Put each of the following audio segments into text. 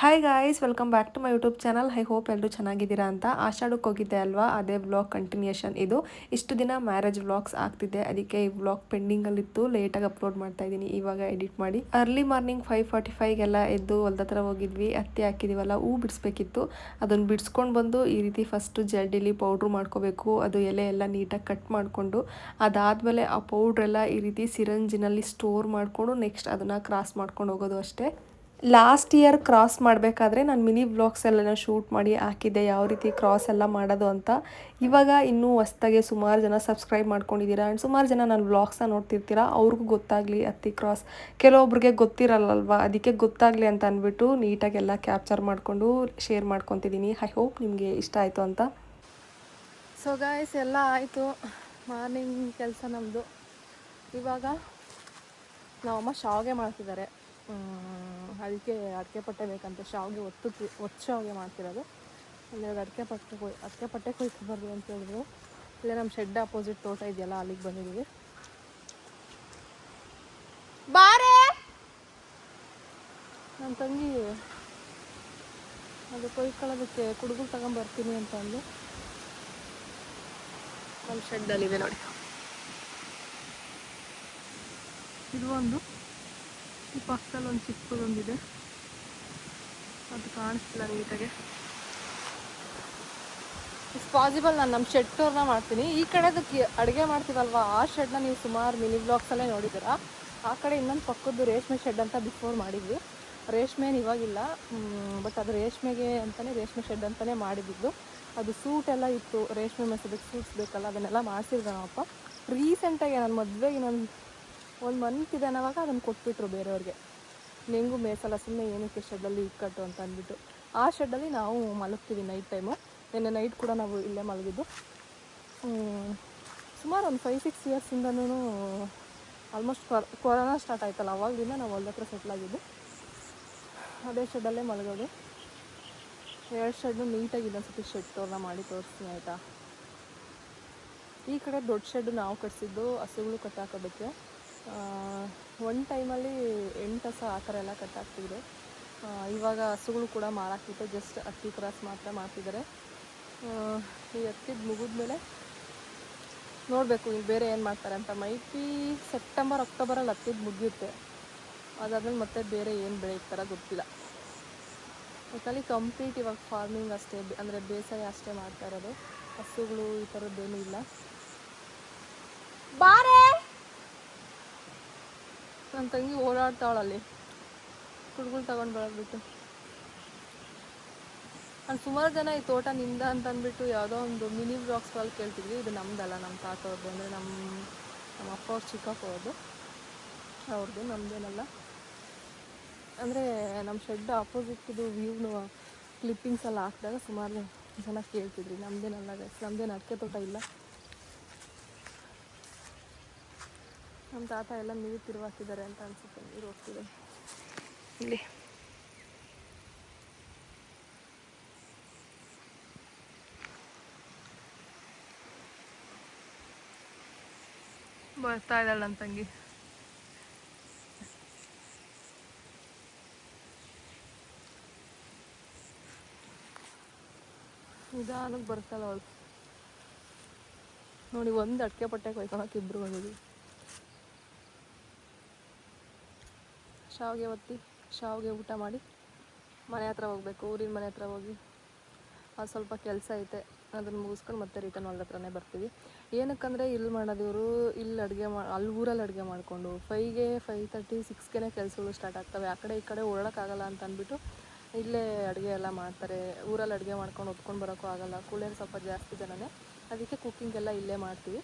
Hi guys welcome back to my YouTube channel I hope ಎಲ್ಲರೂ ಚೆನ್ನಾಗಿದ್ದೀರಾ ಅಂತ ಆಷಾಢಕ್ಕೆ ಹೋಗಿದ್ದೆ ಅಲ್ವಾ? ಅದೇ ವ್ಲಾಗ್ ಕಂಟಿನ್ಯೂಷನ್ ಇದು. ಇಷ್ಟು ದಿನ ಮ್ಯಾರೇಜ್ ವ್ಲಾಗ್ಸ್ ಆಗ್ತಿದೆ. ಅದಕ್ಕೆ ಈ ವ್ಲಾಗ್ ಪೆಂಡಿಂಗಲ್ಲಿತ್ತು ಲೇಟಾಗಿ ಅಪ್ಲೋಡ್ ಮಾಡ್ತಾ ಇದ್ದೀನಿ. ಇವಾಗ ಎಡಿಟ್ ಮಾಡಿ. ಅರ್ಲಿ ಮಾರ್ನಿಂಗ್ ಫೈವ್ ಫಾರ್ಟಿ ಫೈವ್ಗೆಲ್ಲ ಎದ್ದು ಹೊಲ್ದ ಹತ್ರ ಹೋಗಿದ್ವಿ. ಹತ್ತಿ ಹಾಕಿದೀವಲ್ಲ, ಹೂ ಬಿಡಿಸ್ಬೇಕಿತ್ತು. ಅದನ್ನು ಬಿಡಿಸ್ಕೊಂಡು ಬಂದು ಈ ರೀತಿ ಫಸ್ಟು ಜಡ್ಡಿಲಿ ಪೌಡ್ರ್ ಮಾಡ್ಕೋಬೇಕು. ಅದು ಎಲೆ ಎಲ್ಲ ನೀಟಾಗಿ ಕಟ್ ಮಾಡಿಕೊಂಡು, ಅದಾದಮೇಲೆ ಆ ಪೌಡ್ರೆಲ್ಲ ಈ ರೀತಿ ಸಿರಂಜಿನಲ್ಲಿ ಸ್ಟೋರ್ ಮಾಡಿಕೊಂಡು ನೆಕ್ಸ್ಟ್ ಅದನ್ನು ಕ್ರಾಸ್ ಮಾಡ್ಕೊಂಡು ಹೋಗೋದು ಅಷ್ಟೇ. ಲಾಸ್ಟ್ ಇಯರ್ ಕ್ರಾಸ್ ಮಾಡಬೇಕಾದ್ರೆ ನಾನು ಮಿನಿ ಬ್ಲಾಗ್ಸ್ ಎಲ್ಲ ಶೂಟ್ ಮಾಡಿ ಹಾಕಿದ್ದೆ, ಯಾವ ರೀತಿ ಕ್ರಾಸ್ ಎಲ್ಲ ಮಾಡೋದು ಅಂತ. ಇವಾಗ ಇನ್ನೂ ಹೊಸ್ತಾಗೆ ಸುಮಾರು ಜನ ಸಬ್ಸ್ಕ್ರೈಬ್ ಮಾಡ್ಕೊಂಡಿದ್ದೀರಾ ಆ್ಯಂಡ್ ಸುಮಾರು ಜನ ನಾನು ವ್ಲಾಗ್ಸ್ನ ನೋಡ್ತಿರ್ತೀರ, ಅವ್ರಿಗೂ ಗೊತ್ತಾಗಲಿ ಅತ್ತಿ ಕ್ರಾಸ್ ಕೆಲವೊಬ್ರಿಗೆ ಗೊತ್ತಿರಲ್ಲಲ್ವಾ, ಅದಕ್ಕೆ ಗೊತ್ತಾಗಲಿ ಅಂತ ಅಂದ್ಬಿಟ್ಟು ನೀಟಾಗೆಲ್ಲ ಕ್ಯಾಪ್ಚರ್ ಮಾಡಿಕೊಂಡು ಶೇರ್ ಮಾಡ್ಕೊತಿದ್ದೀನಿ. ಐ ಹೋಪ್ ನಿಮಗೆ ಇಷ್ಟ ಆಯಿತು ಅಂತ. ಸೊ ಗಾಯ್ಸ್ ಎಲ್ಲ ಆಯಿತು. ಮಾರ್ನಿಂಗ್ ಕೆಲಸ ನಮ್ಮದು ಇವಾಗ ನಾವಮ್ಮ ಶಾವಿಗೆ ಮಾಡ್ತಿದ್ದಾರೆ. ಅದಕ್ಕೆ ಅಡಿಕೆ ಪಟ್ಟೆ ಬೇಕಂತ ಶಾವಿಗೆ ಒತ್ತು ಒತ್ತು ಶಾವಿಗೆ ಮಾಡ್ತಿರೋದು. ಅಲ್ಲಿ ಅಡಿಕೆ ಪಟ್ಟೆ ಕೊಯ್ ಅಡಿಕೆ ಪಟ್ಟೆ ಕೊಯ್ಕೊಬಾರ್ದು ಅಂತ ಹೇಳಿದ್ರು. ಇಲ್ಲೇ ನಮ್ಮ ಶೆಡ್ ಅಪೋಸಿಟ್ ತೋಟ ಇದೆಯಲ್ಲ, ಅಲ್ಲಿಗೆ ಬಂದಿದ್ದೀವಿ. ಬಾರೆ! ನನ್ನ ತಂಗಿ ಅದು ಕೊಯ್ಕೊಳ್ಳೋದಕ್ಕೆ ಕುಡುಗು ತಗೊಂಬರ್ತೀನಿ ಅಂತ ಅಂದು ನಮ್ಮ ಶೆಡ್ಡಲ್ಲಿದೆ ನೋಡಿ. ಇದು ಒಂದು ಈ ಪಕ್ಕದಲ್ಲಿ ಒಂದು ಚಿಕ್ಕದೊಂದಿದೆ ಅದು ಕಾಣಿಸ್ತಿಲ್ಲ ನೀಟಾಗೆ. ಇಟ್ಸ್ ಪಾಸಿಬಲ್ ನಾನು ನಮ್ಮ ಶೆಡ್ ಟೂರ್ನ ಮಾಡ್ತೀನಿ. ಈ ಕಡೆದಕ್ಕೆ ಅಡುಗೆ ಮಾಡ್ತೀವಲ್ವಾ? ಆ ಶೆಡ್ನ ನೀವು ಸುಮಾರು ಮಿನಿ ಬ್ಲಾಗ್ಸಲ್ಲೇ ನೋಡಿದ್ದೀರಾ? ಆ ಕಡೆ ಇನ್ನೊಂದು ಪಕ್ಕದ್ದು ರೇಷ್ಮೆ ಶೆಡ್ ಅಂತ ಬಿಫೋರ್ ಮಾಡಿದ್ವಿ. ರೇಷ್ಮೆನ್ ಇವಾಗಿಲ್ಲ. ಬಟ್ ಅದು ರೇಷ್ಮೆಗೆ ಅಂತಲೇ ರೇಷ್ಮೆ ಶೆಡ್ ಅಂತಲೇ ಮಾಡಿದ್ದು. ಅದು ಸೂಟ್ ಎಲ್ಲ ಇತ್ತು. ರೇಷ್ಮೆ ಮೆಸದಕ್ಕೆ ಸೂಟ್ಸ್ ಬೇಕಲ್ಲ, ಅದನ್ನೆಲ್ಲ ಮಾಡಿಸಿದ್ರು ನಮ್ಮಪ್ಪ. ರೀಸೆಂಟಾಗಿ ನನ್ನ ಮದುವೆಗೆ ಇನ್ನೊಂದು ಒಂದು ಮಂತ್ ಇದೆ ಅನ್ನೋವಾಗ ಅದನ್ನು ಕೊಟ್ಬಿಟ್ರು ಬೇರೆಯವ್ರಿಗೆ. ನಿಂಗೂ ಮೇಸಲ ಸುಮ್ಮನೆ ಏನಕ್ಕೆ ಶೆಡ್ಡಲ್ಲಿ ಇಕ್ಕಟ್ಟು ಅಂತ ಅಂದ್ಬಿಟ್ಟು. ಆ ಶೆಡ್ಡಲ್ಲಿ ನಾವು ಮಲಗ್ತೀವಿ ನೈಟ್ ಟೈಮು ನಿನ್ನೆ ನೈಟ್ ಕೂಡ ನಾವು ಇಲ್ಲೇ ಮಲಗಿದ್ದು. ಸುಮಾರು ಒಂದು ಫೈವ್ ಸಿಕ್ಸ್ ಇಯರ್ಸಿಂದನೂ ಆಲ್ಮೋಸ್ಟ್ ಕೊರೋನಾ ಸ್ಟಾರ್ಟ್ ಆಯ್ತಲ್ಲ, ಅವಾಗಲಿಂದ ನಾವು ಹೊಲ್ದ ಹತ್ರ ಸೆಟ್ಲ್ ಆಗಿದ್ದು. ಅದೇ ಶೆಡ್ಡಲ್ಲೇ ಮಲಗೋದು. ಎರಡು ಶೆಡ್ಡು ನೀಟಾಗಿ ಇನ್ನೊಂದ್ಸತಿ ಶೆಡ್ ಟೋರ್ನ ಮಾಡಿ ತೋರಿಸ್ತೀನಿ, ಆಯಿತಾ? ಈ ಕಡೆ ದೊಡ್ಡ ಶೆಡ್ ನಾವು ಕಟ್ಸಿದ್ದು ಹಸುಗಳು ಕಟ್ಟಾಕೋದಕ್ಕೆ. ಒಂದು ಟೈಮಲ್ಲಿ ಎಂಟು ಹಸ ಆ ಥರ ಎಲ್ಲ ಕಟ್ಟಾಗ್ತಿದ್ರು ಇವಾಗ ಹಸುಗಳು ಕೂಡ ಮಾರಾಕ್ಬಿಟ್ಟು ಜಸ್ಟ್ ಅಕ್ಕಿ ಕ್ರಾಸ್ ಮಾತ್ರ ಮಾಡ್ತಿದ್ದಾರೆ. ಈ ಹತ್ತಿದ ಮುಗಿದ್ಮೇಲೆ ನೋಡಬೇಕು ಈಗ ಬೇರೆ ಏನು ಮಾಡ್ತಾರೆ ಅಂತ. ಮೈಪಿ ಸೆಪ್ಟೆಂಬರ್ ಅಕ್ಟೋಬರಲ್ಲಿ ಹತ್ತಿದ್ದು ಮುಗಿಯುತ್ತೆ. ಅದಾದಮೇಲೆ ಮತ್ತೆ ಬೇರೆ ಏನು ಬೆಳೀತಾರ ಗೊತ್ತಿಲ್ಲ. ಒಟ್ಟಲ್ಲಿ ಕಂಪ್ಲೀಟ್ ಇವಾಗ ಫಾರ್ಮಿಂಗ್ ಅಷ್ಟೇ ಅಂದರೆ ಬೇಸಾಯ ಅಷ್ಟೇ ಮಾಡ್ತಾ ಇರೋದು. ಹಸುಗಳು ಈ ಥರದ್ದೇನೂ ಇಲ್ಲ. ಬಾರೆ! ನನ್ನ ತಂಗಿ ಓಡಾಡ್ತಾಳಲ್ಲಿ. ಕುಡ್ಗಳು ತಗೊಂಡು ಬರೋದ್ಬಿಟ್ಟು ನಾನು ಸುಮಾರು ಜನ ಈ ತೋಟ ನಿಂದ ಅಂತ ಅಂದ್ಬಿಟ್ಟು ಯಾವುದೋ ಒಂದು ಮಿನಿ ಬ್ಲಾಗ್ಸ್ಗಳಲ್ಲಿ ಕೇಳ್ತಿದ್ವಿ. ಇದು ನಮ್ದಲ್ಲ ನಮ್ಮ ತಾತವ್ರದ್ದು ಅಂದರೆ ನಮ್ಮ ನಮ್ಮ ಅಪ್ಪ ಅವ್ರ ಚಿಕ್ಕಪ್ಪ ಅವ್ರದ್ದು ಅವ್ರದ್ದು ನಮ್ಮದೇನಲ್ಲ ಅಂದರೆ ನಮ್ಮ ಶೆಡ್ ಆಪೋಸಿಟ್ದು ವ್ಯೂನು ಕ್ಲಿಪ್ಪಿಂಗ್ಸ್ ಎಲ್ಲ ಹಾಕಿದಾಗ ಸುಮಾರು ಜನ ಕೇಳ್ತಿದ್ರಿ ನಮ್ಮದೇನಲ್ಲ ನಮ್ಮದೇನು ಅಡಿಕೆ ತೋಟ ಇಲ್ಲ. ನಮ್ಮ ತಾತ ಎಲ್ಲ ನೀರು ತಿರುವಾಕಿದ್ದಾರೆ ಅಂತ ಅನ್ಸುತ್ತೆ, ನೀರು ಹೋಗ್ತಿದೆ. ಇಲ್ಲಿ. ಬರ್ತಾ ಇದ್ದಾಳೆ ನನ್ನ ತಂಗಿ. ನಿಧಾನಕ್ಕೆ ಬರ್ತಾಳೆ ಅವಳು. ನೋಡಿ, ಒಂದು ಅಡಿಕೆ ಪಟ್ಟೆ ಕೊಯ್ಕೊಳಕ್ಕೆ ಇಬ್ರು ಬಂದಿದ್ವಿ ಶಾವಿಗೆ ಒತ್ತಿ, ಶಾವಿಗೆ ಊಟ ಮಾಡಿ ಮನೆ ಹತ್ರ ಹೋಗ್ಬೇಕು, ಊರಿನ ಮನೆ ಹತ್ರ ಹೋಗಿ. ಅದು ಸ್ವಲ್ಪ ಕೆಲಸ ಐತೆ, ಅದನ್ನು ಮುಗಿಸ್ಕೊಂಡು ಮತ್ತೆ ರಿಟರ್ನ್ ಹೊಲ್ದ ಹತ್ರನೇ ಬರ್ತೀವಿ. ಏನಕ್ಕಂದರೆ ಇಲ್ಲಿ ಮಾಡೋದಿವರು ಇಲ್ಲಿ ಅಡುಗೆ ಮಾ, ಅಲ್ಲಿ ಊರಲ್ಲಿ ಅಡುಗೆ ಮಾಡಿಕೊಂಡು ಫೈವ್ಗೆ ಫೈವ್ ತರ್ಟಿ ಸಿಕ್ಸ್ಗೆ ಕೆಲಸಗಳು ಸ್ಟಾರ್ಟ್ ಆಗ್ತವೆ. ಆ ಕಡೆ ಈ ಕಡೆ ಓಡೋಕ್ಕಾಗಲ್ಲ ಅಂತ ಅಂದ್ಬಿಟ್ಟು ಇಲ್ಲೇ ಅಡುಗೆ ಎಲ್ಲ ಮಾಡ್ತಾರೆ. ಊರಲ್ಲಿ ಅಡುಗೆ ಮಾಡ್ಕೊಂಡು ಹೊತ್ಕೊಂಡು ಬರೋಕ್ಕೂ ಆಗಲ್ಲ ಕೂಲರ್ ಸ್ವಲ್ಪ ಜಾಸ್ತಿ ಜನನೇ. ಅದಕ್ಕೆ ಕುಕ್ಕಿಂಗ್ ಎಲ್ಲ ಇಲ್ಲೇ ಮಾಡ್ತೀವಿ.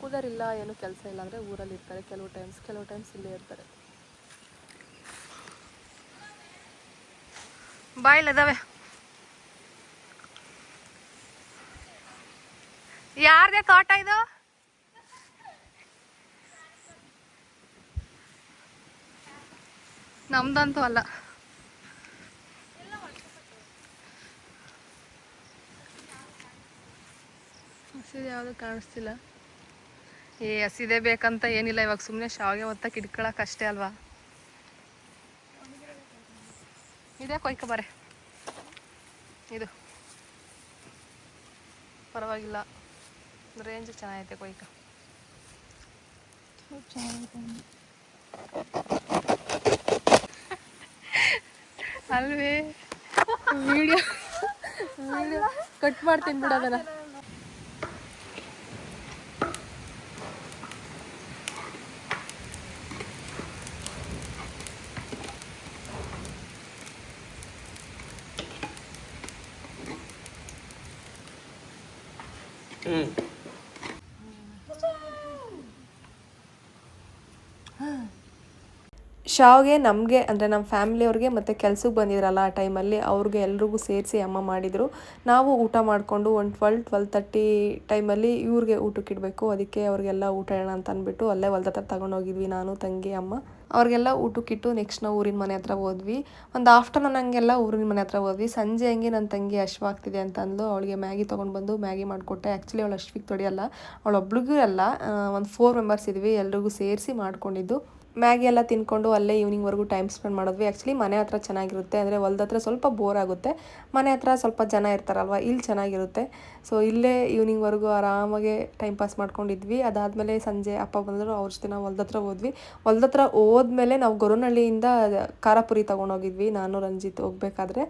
ಕೂಲರ್ ಇಲ್ಲ ಏನು ಕೆಲಸ ಇಲ್ಲ ಅಂದರೆ ಊರಲ್ಲಿ ಇರ್ತಾರೆ. ಕೆಲವು ಟೈಮ್ಸ್ ಕೆಲವು ಟೈಮ್ಸ್ ಇಲ್ಲೇ ಇರ್ತಾರೆ. ಬಾಯ್ಲದವೆ ಯಾರ್ದೆ ತೋಟ ಇದು? ನಮ್ದಂತೂ ಅಲ್ಲ. ಯಾವುದು ಕಾಣಿಸ್ತಿಲ್ಲ. ಏ ಹಸಿದೆ ಬೇಕಂತ ಏನಿಲ್ಲ ಇವಾಗ ಸುಮ್ಮನೆ ಶಾವಿಗೆ ಒತ್ತಕ್ಕೆ ಇಟ್ಕೊಳಕ್ಕೆ ಅಷ್ಟೇ ಅಲ್ವಾ? ಇದೇ ಕೊಯ್ಕ ಬರೆ. ಇದು. ಪರವಾಗಿಲ್ಲ. ರೇಂಜ್ ಚೆನ್ನಾಗೈತೆ ಕೊಯ್ಕ. ಅಲ್ವೇ? ವಿಡಿಯೋ ವಿಡಿಯೋ ಕಟ್ ಮಾಡ್ತೀನಿ ಬಿಡು ಶಾವ್ಗೆ ನಮಗೆ, ಅಂದರೆ ನಮ್ಮ ಫ್ಯಾಮಿಲಿಯವ್ರಿಗೆ ಮತ್ತು ಕೆಲ್ಸಕ್ಕೆ ಬಂದಿದ್ರಲ್ಲ ಆ ಟೈಮಲ್ಲಿ ಅವ್ರಿಗೆ ಎಲ್ರಿಗೂ ಸೇರಿಸಿ ಅಮ್ಮ ಮಾಡಿದರು. ನಾವು ಊಟ ಮಾಡಿಕೊಂಡು ಒಂದು ಟ್ವೆಲ್ ಟ್ವೆಲ್ ತರ್ಟಿ ಟೈಮಲ್ಲಿ ಇವ್ರಿಗೆ ಊಟಕ್ಕೆ ಇಡಬೇಕು. ಅದಕ್ಕೆ ಅವ್ರಿಗೆಲ್ಲ ಊಟ ಇಡೋಣ ಅಂತ ಅಂದ್ಬಿಟ್ಟು ಅಲ್ಲೇ ಹೊಲ್ದ ಹತ್ರ ತಗೊಂಡೋಗಿದ್ವಿ ನಾನು, ತಂಗಿ, ಅಮ್ಮ. ಅವ್ರಿಗೆಲ್ಲ ಊಟಕ್ಕಿಟ್ಟು ನೆಕ್ಸ್ಟ್ ನಾವು ಊರಿನ ಮನೆ ಹತ್ರ ಹೋದ್ವಿ. ಒಂದು ಆಫ್ಟರ್ನೂನ್ ಹಂಗೆಲ್ಲ ಊರಿನ ಮನೆ ಹತ್ರ ಹೋದ್ವಿ. ಸಂಜೆ ಹಂಗೆ ನನ್ನ ತಂಗಿ ಅಶ್ವಾಗ್ತಿದೆ ಅಂತ ಅಂದ್ಲು. ಅವಳಿಗೆ ಮ್ಯಾಗಿ ತೊಗೊಂಡು ಬಂದು ಮ್ಯಾಗಿ ಮಾಡಿಕೊಟ್ಟೆ. ಆ್ಯಕ್ಚುಲಿ ಅವಳು ಅಶ್ವಿಗೆ ತೊಡೆಯಲ್ಲ ಅವಳೊಬ್ಳಿಗೂ ಅಲ್ಲ ಒಂದು ಫೋರ್ ಮೆಂಬರ್ಸ್ ಇದ್ವಿ. ಎಲ್ರಿಗೂ ಸೇರಿಸಿ ಮಾಡ್ಕೊಂಡಿದ್ದು. ಮ್ಯಾಗಿ ಎಲ್ಲ ತಿನ್ಕೊಂಡು ಅಲ್ಲೇ ಈವ್ನಿಂಗ್ವರೆಗೂ ಟೈಮ್ ಸ್ಪೆಂಡ್ ಮಾಡಿದ್ವಿ. ಆ್ಯಕ್ಚುಲಿ ಮನೆ ಹತ್ರ ಚೆನ್ನಾಗಿರುತ್ತೆ. ಅಂದರೆ ಹೊಲ್ದ ಹತ್ರ ಸ್ವಲ್ಪ ಬೋರ್ ಆಗುತ್ತೆ. ಮನೆ ಹತ್ರ ಸ್ವಲ್ಪ ಜನ ಇರ್ತಾರಲ್ವ, ಇಲ್ಲಿ ಚೆನ್ನಾಗಿರುತ್ತೆ. ಸೊ ಇಲ್ಲೇ ಈವ್ನಿಂಗ್ವರೆಗೂ ಆರಾಮಾಗೆ ಟೈಮ್ ಪಾಸ್ ಮಾಡ್ಕೊಂಡಿದ್ವಿ. ಅದಾದಮೇಲೆ ಸಂಜೆ ಅಪ್ಪ ಬಂದರು, ಅವ್ರ ಜೊತೆ ನಾವು ಹೊಲ್ದ ಹತ್ರ ಹೋದ್ವಿ. ಹೊಲ್ದ ಹತ್ರ ಹೋದ್ಮೇಲೆ ನಾವು ಗೊರನಹಳ್ಳಿಯಿಂದ ಖಾರಪುರಿ ತೊಗೊಂಡೋಗಿದ್ವಿ, ನಾನು, ರಂಜಿತ್ ಹೋಗ್ಬೇಕಾದ್ರೆ.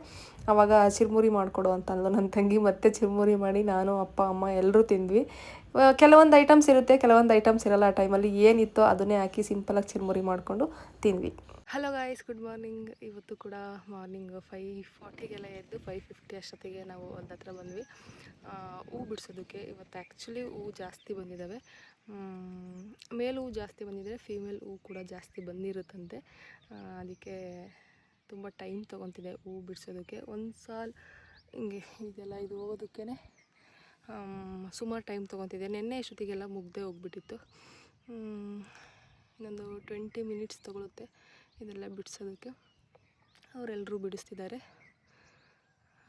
ಆವಾಗ ಚಿರ್ಮುರಿ ಮಾಡಿಕೊಡು ಅಂತ ಅಂದ್ಲು ನನ್ನ ತಂಗಿ. ಮತ್ತೆ ಚಿರ್ಮುರಿ ಮಾಡಿ ನಾನು, ಅಪ್ಪ, ಅಮ್ಮ ಎಲ್ಲರೂ ತಿಂದ್ವಿ. ಕೆಲವೊಂದು ಐಟಮ್ಸ್ ಇರುತ್ತೆ, ಕೆಲವೊಂದು ಐಟಮ್ಸ್ ಇರಲ್ಲ ಆ ಟೈಮಲ್ಲಿ ಏನಿತ್ತೋ ಅದನ್ನೇ ಹಾಕಿ ಸಿಂಪಲಾಗಿ ಚಿರ್ಮುರಿ ಮಾಡಿಕೊಂಡು ತಿಂದ್ವಿ ಹಲೋ ಗಾಯ್ಸ್ ಗುಡ್ ಮಾರ್ನಿಂಗ್ ಇವತ್ತು ಕೂಡ ಮಾರ್ನಿಂಗ್ ಫೈ ಫಾರ್ಟಿಗೆಲ್ಲ ಎದ್ದು ಫೈವ್ ಫಿಫ್ಟಿ ಅಷ್ಟೊತ್ತಿಗೆ ನಾವು ಒಂದು ಹತ್ರ ಬಂದ್ವಿ. ಹೂ ಬಿಡಿಸೋದಕ್ಕೆ. ಇವತ್ತು ಆ್ಯಕ್ಚುಲಿ ಹೂ ಜಾಸ್ತಿ ಬಂದಿದ್ದಾವೆ ಮೇಲ್ ಹೂ ಜಾಸ್ತಿ ಬಂದಿದೆ ಫೀಮೇಲ್ ಹೂ ಕೂಡ ಜಾಸ್ತಿ ಬಂದಿರುತ್ತಂತೆ. ಅದಕ್ಕೆ ತುಂಬ ಟೈಮ್ ತೊಗೊತಿದೆ ಹೂ ಬಿಡಿಸೋದಕ್ಕೆ. ಒಂದು ಸಾಲ್ ಹಿಂಗೆ ಇದೆಲ್ಲ ಇದು ಹೋಗೋದಕ್ಕೇ ಸುಮಾರು ಟೈಮ್ ತೊಗೊತಿದ್ದೆ. ನಿನ್ನೆ ಎಷ್ಟೊತ್ತಿಗೆಲ್ಲ ಮುಗ್ದೆ ಹೋಗ್ಬಿಟ್ಟಿತ್ತು. ಇನ್ನೊಂದು ಟ್ವೆಂಟಿ ಮಿನಿಟ್ಸ್ ತೊಗೊಳುತ್ತೆ ಇದೆಲ್ಲ ಬಿಡಿಸೋದಕ್ಕೆ. ಅವರೆಲ್ಲರೂ ಬಿಡಿಸ್ತಿದ್ದಾರೆ.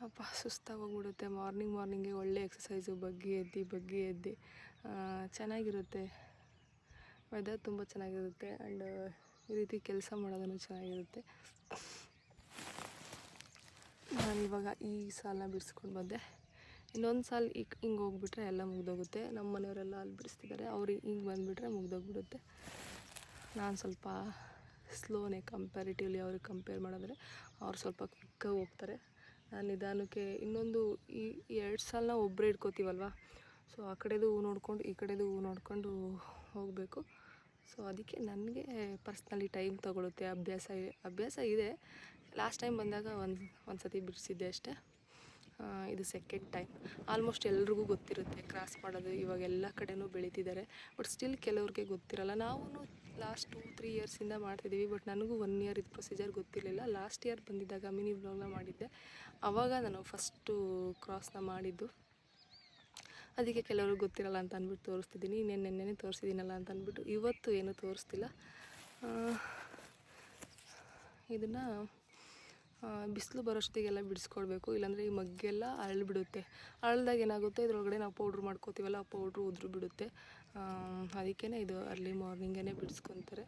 ಅಪ್ಪ ಸುಸ್ತಾಗಿ ಹೋಗ್ಬಿಡುತ್ತೆ ಮಾರ್ನಿಂಗ್ ಮಾರ್ನಿಂಗೆ ಒಳ್ಳೆ ಎಕ್ಸಸೈಸು ಬಗ್ಗಿ ಎದ್ದು ಬಗ್ಗಿ ಎದ್ದು. ಚೆನ್ನಾಗಿರುತ್ತೆ. ವೆದರ್ ತುಂಬ ಚೆನ್ನಾಗಿರುತ್ತೆ ಆ್ಯಂಡ್ ಈ ರೀತಿ ಕೆಲಸ ಮಾಡೋದನ್ನು ಚೆನ್ನಾಗಿರುತ್ತೆ. ನಾನಿವಾಗ ಈ ಸಾಲ ಬಿಡಿಸ್ಕೊಂಡು ಬಂದೆ. ಇನ್ನೊಂದು ಸಾಲ ಈಗ ಹಿಂಗೆ ಹೋಗ್ಬಿಟ್ರೆ ಎಲ್ಲ ಮುಗ್ದೋಗುತ್ತೆ. ನಮ್ಮ ಮನೆಯವರೆಲ್ಲ ಅಲ್ಲಿ ಬಿಡಿಸ್ತಿದ್ದಾರೆ ಅವ್ರಿಗೆ ಹಿಂಗೆ ಬಂದುಬಿಟ್ರೆ ಮುಗ್ದೋಗ್ಬಿಡುತ್ತೆ. ನಾನು ಸ್ವಲ್ಪ ಸ್ಲೋನೇ ಕಂಪ್ಯಾರಿಟಿವ್ಲಿ ಅವ್ರಿಗೆ ಕಂಪೇರ್ ಮಾಡಿದ್ರೆ ಅವ್ರು ಸ್ವಲ್ಪ ಕ್ವಿಕ್ಕಾಗಿ ಹೋಗ್ತಾರೆ. ನಾನು ನಿಧಾನಕ್ಕೆ ಇನ್ನೊಂದು ಈ ಎರಡು ಸಾಲನ ಒಬ್ಬರೇ ಇಟ್ಕೋತೀವಲ್ವ? ಸೊ ಆ ಕಡೆದು ಹೂ ನೋಡ್ಕೊಂಡು, ಈ ಕಡೆದು ಹೂ ನೋಡ್ಕೊಂಡು ಹೋಗಬೇಕು. ಸೊ ಅದಕ್ಕೆ ನನಗೆ ಪರ್ಸ್ನಲಿ ಟೈಮ್ ತೊಗೊಳುತ್ತೆ. ಅಭ್ಯಾಸ ಅಭ್ಯಾಸ ಇದೆ. ಲಾಸ್ಟ್ ಟೈಮ್ ಬಂದಾಗ ಒಂದು ಒಂದು ಸತಿ ಬಿಡಿಸಿದ್ದೆ ಅಷ್ಟೇ. ಇದು ಸೆಕೆಂಡ್ ಟೈಮ್ ಆಲ್ಮೋಸ್ಟ್ ಎಲ್ರಿಗೂ ಗೊತ್ತಿರುತ್ತೆ ಕ್ರಾಸ್ ಮಾಡೋದು ಇವಾಗ ಎಲ್ಲ ಕಡೆನೂ ಬೆಳೀತಿದ್ದಾರೆ. ಬಟ್ ಸ್ಟಿಲ್ ಕೆಲವ್ರಿಗೆ ಗೊತ್ತಿರಲ್ಲ. ನಾವು ಲಾಸ್ಟ್ ಟೂ ತ್ರೀ ಇಯರ್ಸಿಂದ ಮಾಡ್ತಿದ್ದೀವಿ ಬಟ್ ನನಗೂ ಒನ್ ಇಯರ್ ಇದು ಪ್ರೊಸೀಜರ್ ಗೊತ್ತಿರಲಿಲ್ಲ. ಲಾಸ್ಟ್ ಇಯರ್ ಬಂದಿದ್ದಾಗ ಮಿನಿ ಬ್ಲಾಗ್ನ ಮಾಡಿದ್ದೆ. ಆವಾಗ ನಾನು ಫಸ್ಟು ಕ್ರಾಸ್ನ ಮಾಡಿದ್ದು. ಅದಕ್ಕೆ ಕೆಲವ್ರಿಗೆ ಗೊತ್ತಿರಲ್ಲ ಅಂತ ಅಂದ್ಬಿಟ್ಟು ತೋರಿಸ್ತಿದ್ದೀನಿ ಇನ್ನೇನು ನೆನ್ನೆ ತೋರಿಸಿದ್ದೀನಲ್ಲ ಅಂತ ಅಂದ್ಬಿಟ್ಟು ಇವತ್ತು ಏನು ತೋರಿಸ್ತಿಲ್ಲ. ಇದನ್ನು ಬಿಸಿಲು ಬರೋಷ್ಟೊತ್ತಿಗೆಲ್ಲ ಬಿಡಿಸ್ಕೊಡ್ಬೇಕು, ಇಲ್ಲಾಂದರೆ ಈ ಮಗ್ಗೆಲ್ಲ ಅರಳಿಬಿಡುತ್ತೆ. ಅರಳ್ದಾಗ ಏನಾಗುತ್ತೆ, ಇದರೊಳಗಡೆ ನಾವು ಪೌಡ್ರ್ ಮಾಡ್ಕೋತೀವಲ್ಲ, ಆ ಪೌಡ್ರು ಉದುರು ಬಿಡುತ್ತೆ. ಅದಕ್ಕೇ ಇದು ಅರ್ಲಿ ಮಾರ್ನಿಂಗೇ ಬಿಡಿಸ್ಕೊತಾರೆ.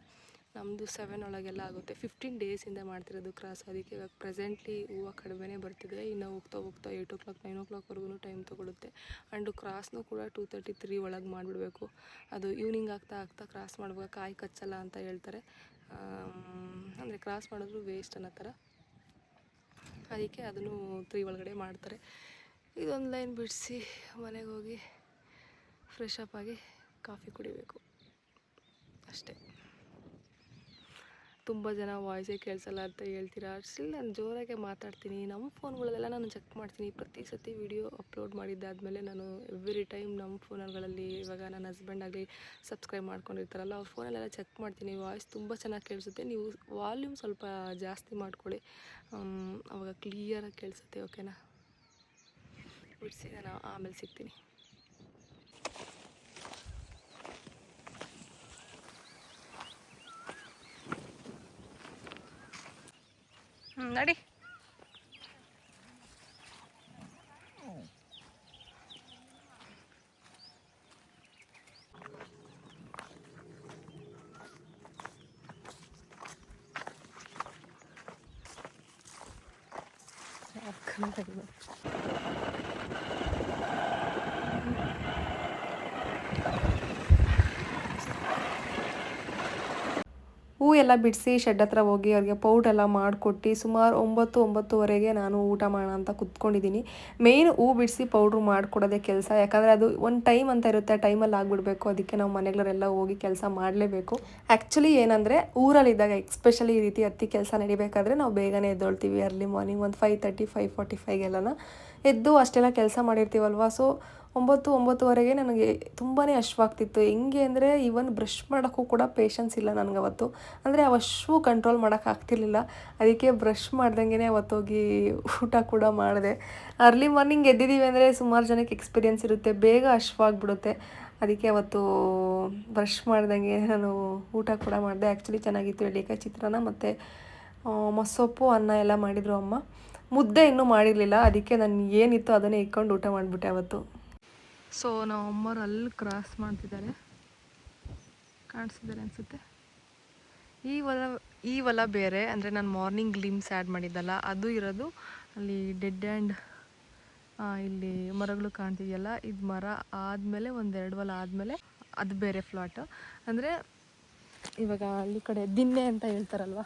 ನಮ್ಮದು ಸೆವೆನ್ ಒಳಗೆಲ್ಲ ಆಗುತ್ತೆ. ಫಿಫ್ಟೀನ್ ಡೇಸಿಂದ ಮಾಡ್ತಿರೋದು ಕ್ರಾಸ್ ಅದಕ್ಕೆ ಇವಾಗ ಪ್ರೆಸೆಂಟ್ಲಿ ಹೂವು ಕಡಿಮೆ ಬರ್ತಿದೆ ಇನ್ನು ಹೋಗ್ತಾ ಹೋಗ್ತಾ ಏಯ್ಟ್ ಓ ಕ್ಲಾಕ್ ನೈನ್ ಓ ಕ್ಲಾಕ್ವರೆಗೂ ಟೈಮ್ ತೊಗೊಳುತ್ತೆ ಆ್ಯಂಡ್ ಕ್ರಾಸ್ನೂ ಕೂಡ ಟೂ ತರ್ಟಿ ತ್ರೀ ಒಳಗೆ ಮಾಡಿಬಿಡಬೇಕು. ಅದು ಈವ್ನಿಂಗ್ ಆಗ್ತಾ ಆಗ್ತಾ ಕ್ರಾಸ್ ಮಾಡುವಾಗ ಕಾಯಿ ಕಚ್ಚಲ್ಲ ಅಂತ ಹೇಳ್ತಾರೆ. ಅಂದರೆ ಕ್ರಾಸ್ ಮಾಡಿದ್ರು ವೇಸ್ಟ್ ಅನ್ನೋ ಥರ. ಅದಕ್ಕೆ ಅದನ್ನು ತ್ರೀ ಒಳಗಡೆ ಮಾಡ್ತಾರೆ. ಇದೊಂದು ಲೈನ್ ಬಿಡಿಸಿ ಮನೆಗೆ ಹೋಗಿ ಫ್ರೆಶ್ ಅಪ್ ಆಗಿ ಕಾಫಿ ಕುಡಿಬೇಕು. ಅಷ್ಟೇ. ತುಂಬ ಜನ ವಾಯ್ಸೇ ಕೇಳಿಸಲ್ಲ ಅಂತ ಹೇಳ್ತೀರಾ? ಸ್ಟಿಲ್ ನಾನು ಜೋರಾಗೆ ಮಾತಾಡ್ತೀನಿ. ನಮ್ಮ ಫೋನ್ಗಳಲ್ಲೆಲ್ಲ ನಾನು ಚೆಕ್ ಮಾಡ್ತೀನಿ. ಪ್ರತಿ ಸತಿ ವಿಡಿಯೋ ಅಪ್ಲೋಡ್ ಮಾಡಿದ್ದಾದಮೇಲೆ ನಾನು ಎವ್ರಿ ಟೈಮ್ ನಮ್ಮ ಫೋನ್ಗಳಲ್ಲಿ ಇವಾಗ ನನ್ನ ಹಸ್ಬೆಂಡ್ ಆಗಲಿ ಸಬ್ಸ್ಕ್ರೈಬ್ ಮಾಡ್ಕೊಂಡಿರ್ತಾರಲ್ಲ, ಅವ್ರ ಫೋನಲ್ಲೆಲ್ಲ ಚೆಕ್ ಮಾಡ್ತೀನಿ. ವಾಯ್ಸ್ ತುಂಬ ಚೆನ್ನಾಗಿ ಕೇಳಿಸುತ್ತೆ. ನೀವು ವಾಲ್ಯೂಮ್ ಸ್ವಲ್ಪ ಜಾಸ್ತಿ ಮಾಡ್ಕೊಳ್ಳಿ. ಅವಾಗ ಕ್ಲಿಯರಾಗಿ ಕೇಳಿಸುತ್ತೆ ಓಕೆನಾ ಬಿಡಿಸಿ, ನಾನು ಆಮೇಲೆ ಸಿಗ್ತೀನಿ. ಹ್ಞೂ ನಡಿ ಚೆನ್ನಾಗಿದೆ ಹೂ ಎಲ್ಲ ಬಿಡಿಸಿ ಶೆಡ್ ಹತ್ರ ಹೋಗಿ ಅವ್ರಿಗೆ ಪೌಡ್ ಎಲ್ಲ ಮಾಡಿಕೊಟ್ಟು ಸುಮಾರು ಒಂಬತ್ತು, ಒಂಬತ್ತುವರೆಗೆ ನಾನು ಊಟ ಮಾಡೋಣ ಅಂತ ಕುತ್ಕೊಂಡಿದ್ದೀನಿ. ಮೇಯ್ನ್ ಹೂ ಬಿಡಿಸಿ ಪೌಡ್ರು ಮಾಡಿಕೊಡೋದೇ ಕೆಲಸ. ಯಾಕಂದರೆ ಅದು ಒಂದು ಟೈಮ್ ಅಂತ ಇರುತ್ತೆ ಟೈಮಲ್ಲಿ ಆಗಿಬಿಡ್ಬೇಕು. ಅದಕ್ಕೆ ನಾವು ಮನೆಗಳೆಲ್ಲ ಹೋಗಿ ಕೆಲಸ ಮಾಡಲೇಬೇಕು. ಆ್ಯಕ್ಚುಲಿ ಏನಂದರೆ ಊರಲ್ಲಿದ್ದಾಗ ಎಕ್ಸ್ಪೆಷಲಿ ಈ ರೀತಿ ಹತ್ತಿ ಕೆಲಸ ನಡಿಬೇಕಾದ್ರೆ ನಾವು ಬೇಗನೆ ಎದ್ದೊಳ್ತೀವಿ. ಅರ್ಲಿ ಮಾರ್ನಿಂಗ್ ಒಂದು ಫೈವ್ ತರ್ಟಿ ಫೈವ್ ಫಾರ್ಟಿ ಫೈವ್ಗೆಲ್ಲನ ಎದ್ದು ಅಷ್ಟೆಲ್ಲ ಕೆಲಸ ಮಾಡಿರ್ತೀವಲ್ವ? ಸೊ ಒಂಬತ್ತು ಒಂಬತ್ತುವರೆಗೆ ನನಗೆ ತುಂಬಾ ಅಶ್ವಾಗ್ತಿತ್ತು ಹೆಂಗೆ ಅಂದರೆ ಈವನ್ ಬ್ರಷ್ ಮಾಡೋಕ್ಕೂ ಕೂಡ ಪೇಷನ್ಸ್ ಇಲ್ಲ ನನಗೆ ಅವತ್ತು. ಅಂದರೆ ಆ ಅಶ್ವು ಕಂಟ್ರೋಲ್ ಮಾಡೋಕ್ಕಾಗ್ತಿರ್ಲಿಲ್ಲ ಅದಕ್ಕೆ ಬ್ರಷ್ ಮಾಡ್ದಂಗೆ ಅವತ್ತೋಗಿ ಊಟ ಕೂಡ ಮಾಡಿದೆ. ಅರ್ಲಿ ಮಾರ್ನಿಂಗ್ ಎದ್ದಿದ್ದೀವಿ ಅಂದರೆ ಸುಮಾರು ಜನಕ್ಕೆ ಎಕ್ಸ್ಪೀರಿಯೆನ್ಸ್ ಇರುತ್ತೆ. ಬೇಗ ಅಶ್ವಾಗ್ಬಿಡುತ್ತೆ ಅದಕ್ಕೆ ಅವತ್ತು ಬ್ರಷ್ ಮಾಡ್ದಂಗೆ ನಾನು ಊಟ ಕೂಡ ಮಾಡಿದೆ. ಆ್ಯಕ್ಚುಲಿ ಚೆನ್ನಾಗಿತ್ತು ಎಳ್ಳಿಕಾಯಿ ಚಿತ್ರಾನ್ನ ಮತ್ತು ಮೊಸೊಪ್ಪು, ಅನ್ನ ಎಲ್ಲ ಮಾಡಿದರು ಅಮ್ಮ. ಮುದ್ದೆ ಇನ್ನೂ ಮಾಡಿರಲಿಲ್ಲ. ಅದಕ್ಕೆ ನಾನು ಏನಿತ್ತು ಅದನ್ನೇ ಇಕ್ಕೊಂಡು ಊಟ ಮಾಡಿಬಿಟ್ಟೆ ಅವತ್ತು. ಸೊ ನಾವು ಅಮ್ಮರು ಅಲ್ಲಿ ಕ್ರಾಸ್ ಮಾಡ್ತಿದ್ದಾರೆ. ಕಾಣಿಸಿದ್ದಾರೆ ಅನಿಸುತ್ತೆ. ಈ ಹೊಲ ಈ ಹೊಲ ಬೇರೆ, ಅಂದರೆ ನಾನು ಮಾರ್ನಿಂಗ್ ಲಿಮ್ಸ್ ಆ್ಯಡ್ ಮಾಡಿದ್ದಲ್ಲ, ಅದು ಇರೋದು ಅಲ್ಲಿ ಡೆಡ್ ಆ್ಯಂಡ್ ಇಲ್ಲಿ ಮರಗಳು ಕಾಣ್ತಿದೆಯಲ್ಲ, ಇದು ಮರ ಆದಮೇಲೆ ಒಂದೆರಡು ಹೊಲ ಆದಮೇಲೆ ಅದು ಬೇರೆ ಫ್ಲಾಟ್ ಅಂದರೆ ಇವಾಗ ಹಳ್ಳಿ ಕಡೆ ದಿನ್ನೆ ಅಂತ ಹೇಳ್ತಾರಲ್ವ?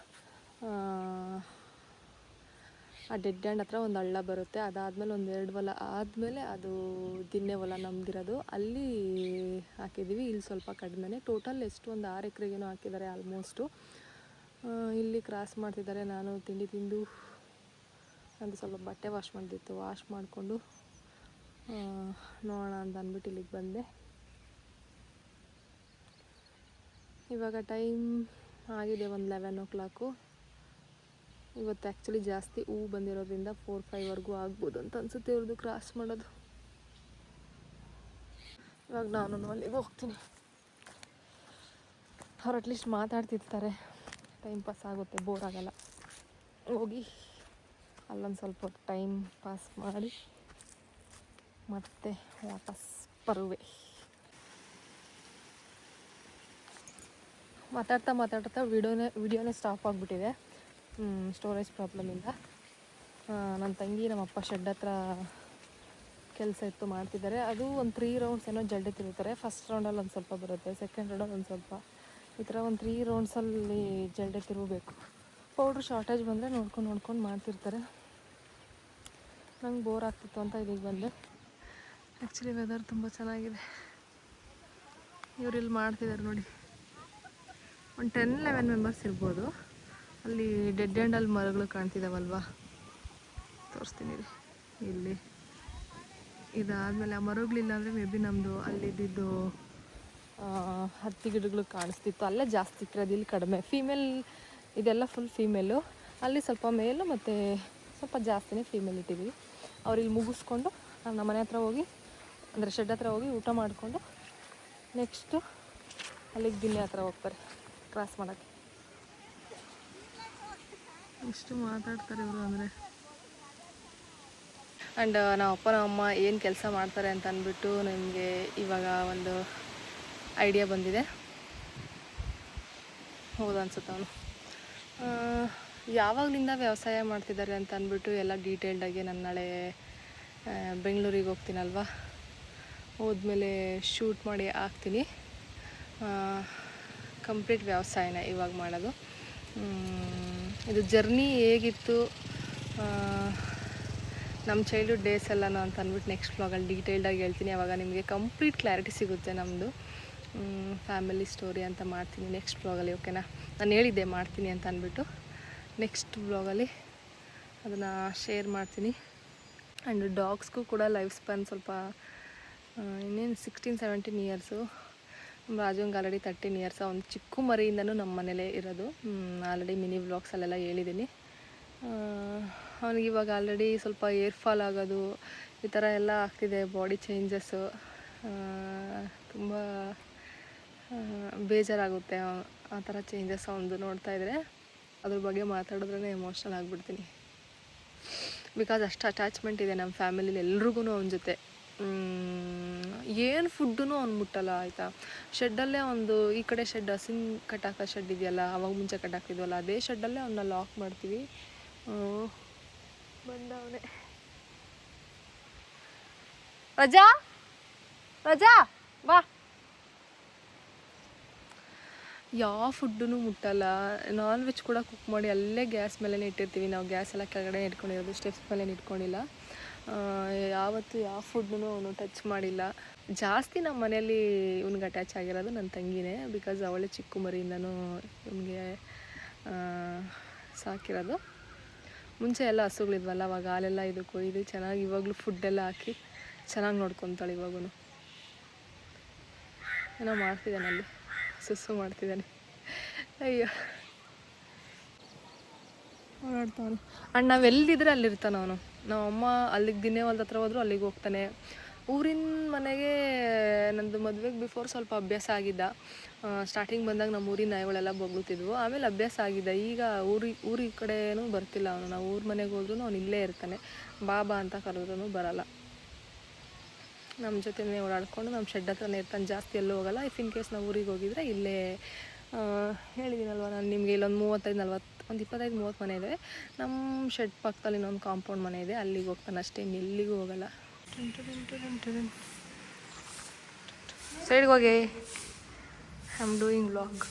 ಆ ಡೆಡ್ ಹ್ಯಾಂಡ್ ಹತ್ರ ಒಂದು ಹಳ್ಳ ಬರುತ್ತೆ. ಅದಾದಮೇಲೆ ಒಂದು ಎರಡು ಹೊಲ. ಆದಮೇಲೆ ಅದು ದಿನ್ನೆ ಹೊಲ ನಮ್ದಿರೋದು. ಅಲ್ಲಿ ಹಾಕಿದ್ದೀವಿ ಇಲ್ಲಿ ಸ್ವಲ್ಪ ಕಡಿಮೆನೆ. ಟೋಟಲ್ ಎಷ್ಟು? ಒಂದು ಆರು ಎಕರೆಗೇನೋ ಹಾಕಿದ್ದಾರೆ ಆಲ್ಮೋಸ್ಟು ಇಲ್ಲಿ ಕ್ರಾಸ್ ಮಾಡ್ತಿದ್ದಾರೆ. ನಾನು ತಿಂಡಿ ತಿಂದು ಅಂತ ಸ್ವಲ್ಪ ಬಟ್ಟೆ ವಾಶ್ ಮಾಡಿತ್ತು ವಾಶ್ ಮಾಡಿಕೊಂಡು ನೋಡೋಣ ಅಂತ ಅಂದ್ಬಿಟ್ಟು ಇಲ್ಲಿಗೆ ಬಂದೆ. ಇವಾಗ ಟೈಮ್ ಆಗಿದೆ ಒಂದು ಲೆವೆನ್ ಓ ಕ್ಲಾಕು ಇವತ್ತು ಆ್ಯಕ್ಚುಲಿ ಜಾಸ್ತಿ ಹೂವು ಬಂದಿರೋದ್ರಿಂದ ಫೋರ್ ಫೈವ್ವರೆಗೂ ಆಗ್ಬೋದು ಅಂತ ಅನ್ಸುತ್ತೆ ಇವ್ರದ್ದು ಕ್ರಾಸ್ ಮಾಡೋದು. ಇವಾಗ ನಾನು ಅಲ್ಲಿಗೆ ಹೋಗ್ತೀನಿ. ಅವ್ರು ಅಟ್ಲೀಸ್ಟ್ ಮಾತಾಡ್ತಿರ್ತಾರೆ. ಟೈಮ್ ಪಾಸ್ ಆಗುತ್ತೆ ಬೋರ್ ಆಗಲ್ಲ. ಹೋಗಿ ಅಲ್ಲೊಂದು ಸ್ವಲ್ಪ ಟೈಮ್ ಪಾಸ್ ಮಾಡಿ ಮತ್ತೆ ವಾಪಸ್ ಬರುವೆ. ಮಾತಾಡ್ತಾ ಮಾತಾಡ್ತಾ ವಿಡಿಯೋನೇ ವಿಡಿಯೋನೇ ಸ್ಟಾಪ್ ಆಗಿಬಿಟ್ಟಿದೆ. ಸ್ಟೋರೇಜ್ ಪ್ರಾಬ್ಲಮಿಂದ ನನ್ನ ತಂಗಿ ನಮ್ಮಪ್ಪ ಶೆಡ್ ಹತ್ರ ಕೆಲಸ ಇತ್ತು ಮಾಡ್ತಿದ್ದಾರೆ. ಅದು ಒಂದು ತ್ರೀ ರೌಂಡ್ಸ್ ಏನೋ ಜಲ್ಡಿ ತಿರುತ್ತಾರೆ ಫಸ್ಟ್ ರೌಂಡಲ್ಲಿ ಒಂದು ಸ್ವಲ್ಪ ಬರುತ್ತೆ ಸೆಕೆಂಡ್ ರೌಂಡಲ್ಲಿ ಒಂದು ಸ್ವಲ್ಪ. ಈ ಥರ ಒಂದು ತ್ರೀ ರೌಂಡ್ಸಲ್ಲಿ ಜಲ್ಡೆ ತಿರುಗಬೇಕು. ಪೌಡ್ರ್ ಶಾರ್ಟೇಜ್ ಬಂದರೆ ನೋಡ್ಕೊಂಡು ನೋಡ್ಕೊಂಡು ಮಾಡ್ತಿರ್ತಾರೆ. ನಂಗೆ ಬೋರ್ ಆಗ್ತಿತ್ತು ಅಂತ ಇದೀಗ ಬಂದೆ. ಆ್ಯಕ್ಚುಲಿ ವೆದರ್ ತುಂಬ ಚೆನ್ನಾಗಿದೆ. ಇವರು ಇಲ್ಲಿ ಮಾಡ್ತಿದ್ದಾರೆ ನೋಡಿ. ಒಂದು ಟೆನ್ ಲೆವೆನ್ ಮೆಂಬರ್ಸ್ ಇರ್ಬೋದು. ಅಲ್ಲಿ ಡೆಡ್ ಆ್ಯಂಡಲ್ಲಿ ಮರಗಳು ಕಾಣ್ತಿದ್ದಾವಲ್ವಾ ತೋರಿಸ್ತೀನಿ ರೀ ಇಲ್ಲಿ. ಇದಾದಮೇಲೆ ಆ ಮರಗಳಿಲ್ಲ ಅಂದರೆ ಮೇ ಬಿ ನಮ್ಮದು ಅಲ್ಲಿದ್ದು ಹತ್ತಿ ಗಿಡಗಳು ಕಾಣಿಸ್ತಿತ್ತು. ಅಲ್ಲೇ ಜಾಸ್ತಿ ಇಕ್ಕಿರೋದು ಇಲ್ಲಿ ಕಡಿಮೆ. ಫೀಮೇಲ್ ಇದೆಲ್ಲ ಫುಲ್ ಫೀಮೇಲು ಅಲ್ಲಿ ಸ್ವಲ್ಪ ಮೇಲು ಮತ್ತು ಸ್ವಲ್ಪ ಜಾಸ್ತಿನೇ ಫೀಮೇಲ್ ಇಟ್ಟಿದ್ದೀವಿ ಅವ್ರು ಇಲ್ಲಿ ಮುಗಿಸ್ಕೊಂಡು ನಮ್ಮ ಮನೆ ಹತ್ರ ಹೋಗಿ, ಅಂದರೆ ಶೆಡ್ ಹತ್ರ ಹೋಗಿ ಊಟ ಮಾಡಿಕೊಂಡು ನೆಕ್ಸ್ಟು ಅಲ್ಲಿಗೆ ದಿನ್ನೆ ಹತ್ರ ಹೋಗ್ತಾರೆ ಕ್ರಾಸ್ ಮಾಡೋಕ್ಕೆ. ಎಷ್ಟು ಮಾತಾಡ್ತಾರೆ ಇವರು ಅಂದರೆ. ಆ್ಯಂಡ್ ನಮ್ಮ ಅಪ್ಪ, ನಮ್ಮ ಅಮ್ಮ ಏನು ಕೆಲಸ ಮಾಡ್ತಾರೆ ಅಂತ ಅಂದ್ಬಿಟ್ಟು ನಿಮಗೆ ಇವಾಗ ಒಂದು ಐಡಿಯಾ ಬಂದಿದೆ. ಹೌದು ಅನ್ಸುತ್ತೆ ಅವನು. ಯಾವಾಗಲಿಂದ ವ್ಯವಸಾಯ ಮಾಡ್ತಿದ್ದಾರೆ ಅಂತ ಅಂದ್ಬಿಟ್ಟು ಎಲ್ಲ ಡೀಟೇಲ್ಡಾಗಿ ನಾನು ನಾಳೆ ಬೆಂಗಳೂರಿಗೆ ಹೋಗ್ತೀನಲ್ವಾ? ಹೋದ್ಮೇಲೆ ಶೂಟ್ ಮಾಡಿ ಹಾಕ್ತೀನಿ. ಕಂಪ್ಲೀಟ್ ವ್ಯವಸಾಯನ ಇವಾಗ ಮಾಡೋದು. ಇದು ಜರ್ನಿ ಹೇಗಿತ್ತು? ನಮ್ಮ ಚೈಲ್ಡ್ಹುಡ್ ಡೇಸ್ ಎಲ್ಲನೂ ಅಂತ ಅಂದ್ಬಿಟ್ಟು ನೆಕ್ಸ್ಟ್ ಬ್ಲಾಗಲ್ಲಿ ಡೀಟೇಲ್ಡಾಗಿ ಹೇಳ್ತೀನಿ. ಅವಾಗ ನಿಮಗೆ ಕಂಪ್ಲೀಟ್ ಕ್ಲಾರಿಟಿ ಸಿಗುತ್ತೆ ನಮ್ಮದು ಫ್ಯಾಮಿಲಿ ಸ್ಟೋರಿ ಅಂತ ಮಾಡ್ತೀನಿ ನೆಕ್ಸ್ಟ್ ಬ್ಲಾಗಲ್ಲಿ ಓಕೆನಾ ನಾನು ಹೇಳಿದ್ದೆ ಮಾಡ್ತೀನಿ ಅಂತ ಅಂದ್ಬಿಟ್ಟು. ನೆಕ್ಸ್ಟ್ ಬ್ಲಾಗಲ್ಲಿ ಅದನ್ನು ಶೇರ್ ಮಾಡ್ತೀನಿ. ಆ್ಯಂಡ್ ಡಾಗ್ಸ್ಗೂ ಕೂಡ ಲೈಫ್ ಸ್ಪ್ಯಾನ್ ಸ್ವಲ್ಪ ಇನ್ನೇನು ಸಿಕ್ಸ್ಟೀನ್ ಸೆವೆಂಟೀನ್ ಇಯರ್ಸು ರಾಜುಂಗೆ ಆಲ್ರೆಡಿ ತರ್ಟೀನ್ ಇಯರ್ಸ್ ಒಂದು ಚಿಕ್ಕ ಮರಿಯಿಂದನೂ ನಮ್ಮ ಮನೇಲೇ ಇರೋದು. ಆಲ್ರೆಡಿ ಮಿನಿ ವ್ಲಾಗ್ಸಲ್ಲೆಲ್ಲ ಹೇಳಿದ್ದೀನಿ ಅವನಿಗೆ ಇವಾಗ ಆಲ್ರೆಡಿ ಸ್ವಲ್ಪ ಏರ್ ಫಾಲ್ ಆಗೋದು, ಈ ಥರ ಎಲ್ಲ ಆಗ್ತಿದೆ ಬಾಡಿ ಚೇಂಜಸ್ಸು ತುಂಬ ಬೇಜಾರಾಗುತ್ತೆ ಆ ಥರ ಚೇಂಜಸ್ ಅವನದು ನೋಡ್ತಾ ಇದ್ದರೆ ಅದ್ರ ಬಗ್ಗೆ ಮಾತಾಡಿದ್ರೇ ಎಮೋಷ್ನಲ್ ಆಗಿಬಿಡ್ತೀನಿ. ಬಿಕಾಸ್ ಅಷ್ಟು ಅಟ್ಯಾಚ್ಮೆಂಟ್ ಇದೆ ನಮ್ಮ ಫ್ಯಾಮಿಲಿಲಿ ಎಲ್ರಿಗೂ ಅವನ ಜೊತೆ. ಏನು ಫುಡ್ಡೂ ಅವ್ನು ಮುಟ್ಟಲ್ಲ ಆಯಿತಾ? ಶೆಡ್ಡಲ್ಲೇ ಒಂದು ಈ ಕಡೆ ಶೆಡ್ ಹಸಿನ ಕಟ್ಟಾಕ ಶೆಡ್ ಇದೆಯಲ್ಲ ಅವಾಗ ಮುಂಚೆ ಕಟ್ಟಾಕ್ತಿದ್ವಲ್ಲ ಅದೇ ಶೆಡ್ಡಲ್ಲೇ ಅವನ್ನ ಲಾಕ್ ಮಾಡ್ತೀವಿ. ಬಂದವನೇ. ರಜಾ? ರಜಾ? ಬಾ. ಯಾವ ಫುಡ್ಡೂ ಮುಟ್ಟಲ್ಲ. ನಾನ್ ವೆಜ್ ಕೂಡ ಕುಕ್ ಮಾಡಿ ಅಲ್ಲೇ ಗ್ಯಾಸ್ ಮೇಲೆ ಇಟ್ಟಿರ್ತೀವಿ. ನಾವು ಗ್ಯಾಸ್ ಎಲ್ಲ ಕೆಳಗಡೆ ಇಟ್ಕೊಂಡಿರೋದು ಸ್ಟೆಪ್ಸ್ ಮೇಲೆ ಇಟ್ಕೊಂಡಿಲ್ಲ. ಯಾವತ್ತೂ ಯಾವ ಫುಡ್ನೂ ಅವನು ಟಚ್ ಮಾಡಿಲ್ಲ. ಜಾಸ್ತಿ ನಮ್ಮ ಮನೆಯಲ್ಲಿ ಇವ್ನಿಗೆ ಅಟ್ಯಾಚ್ ಆಗಿರೋದು ನನ್ನ ತಂಗಿನೇ ಬಿಕಾಸ್ ಅವಳೆ ಚಿಕ್ಕ ಮರಿಯಿಂದನೂ ಇವನಿಗೆ ಸಾಕಿರೋದು. ಮುಂಚೆ ಎಲ್ಲ ಹಸುಗಳಿದ್ವಲ್ಲ, ಅವಾಗ ಹಾಲೆಲ್ಲ ಇದು ಕೊಯ್ದು ಚೆನ್ನಾಗಿ ಇವಾಗಲೂ ಫುಡ್ಡೆಲ್ಲ ಹಾಕಿ ಚೆನ್ನಾಗಿ ನೋಡ್ಕೊತಾಳೆ ಇವಾಗೂ ಏನೋ ಮಾಡ್ತಿದ್ದಾನೆ ಅಲ್ಲಿ, ಸುಸ್ಸು ಮಾಡ್ತಿದ್ದಾನೆ. ಅಯ್ಯೋ. ಓಡಾಡ್ತಾವನು. ಅಣ್ಣ ನಾವೆಲ್ಲಿದ್ರೆ ಅಲ್ಲಿರ್ತಾನೆ ಅವನು. ನಮ್ಮ ಅಮ್ಮ ಅಲ್ಲಿಗೆ ದಿನೇ ಹೊಲ್ದ ಹತ್ರ ಹೋದ್ರು ಅಲ್ಲಿಗೆ ಹೋಗ್ತಾನೆ. ಊರಿನ ಮನೆಗೆ ನಂದು ಮದುವೆಗೆ ಬಿಫೋರ್ ಸ್ವಲ್ಪ ಅಭ್ಯಾಸ ಆಗಿದ್ದ. ಸ್ಟಾರ್ಟಿಂಗ್ ಬಂದಾಗ ನಮ್ಮ ಊರಿನ ನಾಯಿಗಳೆಲ್ಲ ಬೊಗಳುತ್ತಿದ್ವು ಆಮೇಲೆ ಅಭ್ಯಾಸ ಆಗಿದ್ದ. ಈಗ ಊರಿ ಊರಿ ಕಡೆಯೂ ಬರ್ತಿಲ್ಲ ಅವನು. ನಾವು ಊರ ಮನೆಗೆ ಹೋದ್ರೂ ಅವ್ನು ಇಲ್ಲೇ ಇರ್ತಾನೆ. ಬಾಬಾ ಅಂತ ಕರೆದ್ರೂ ಬರಲ್ಲ. ನಮ್ಮ ಜೊತೆನೇ ಓಡಾಡ್ಕೊಂಡು ನಮ್ಮ ಶೆಡ್ ಹತ್ರನೇ ಇರ್ತಾನೆ. ಜಾಸ್ತಿ ಎಲ್ಲೂ ಹೋಗಲ್ಲ. ಇಫ್ ಇನ್ ಕೇಸ್ ನಾವು ಊರಿಗೆ ಹೋಗಿದ್ರೆ ಇಲ್ಲೇ ಹೇಳಿದ್ದೀನಲ್ವ ನಾನು ನಿಮಗೆ ಇಲ್ಲೊಂದು ಮೂವತ್ತೈದು ನಲ್ವತ್ತು ಒಂದು ಇಪ್ಪತ್ತೈದು ಮೂವತ್ತು ಮನೆ ಇದೆ ನಮ್ಮ ಶೆಡ್ ಪಕ್ಕದಲ್ಲಿ ಇನ್ನೊಂದು ಕಾಂಪೌಂಡ್ ಮನೆ ಇದೆ. ಅಲ್ಲಿಗೆ ಹೋಗ್ತಾನೆ ಅಷ್ಟೇ ಇನ್ನೆಲ್ಲಿಗೂ ಹೋಗಲ್ಲ. ಸೈಡ್ಗೆ ಹೋಗಿ ಐ ಆಮ್ ಡೂಯಿಂಗ್ ವ್ಲಾಗ್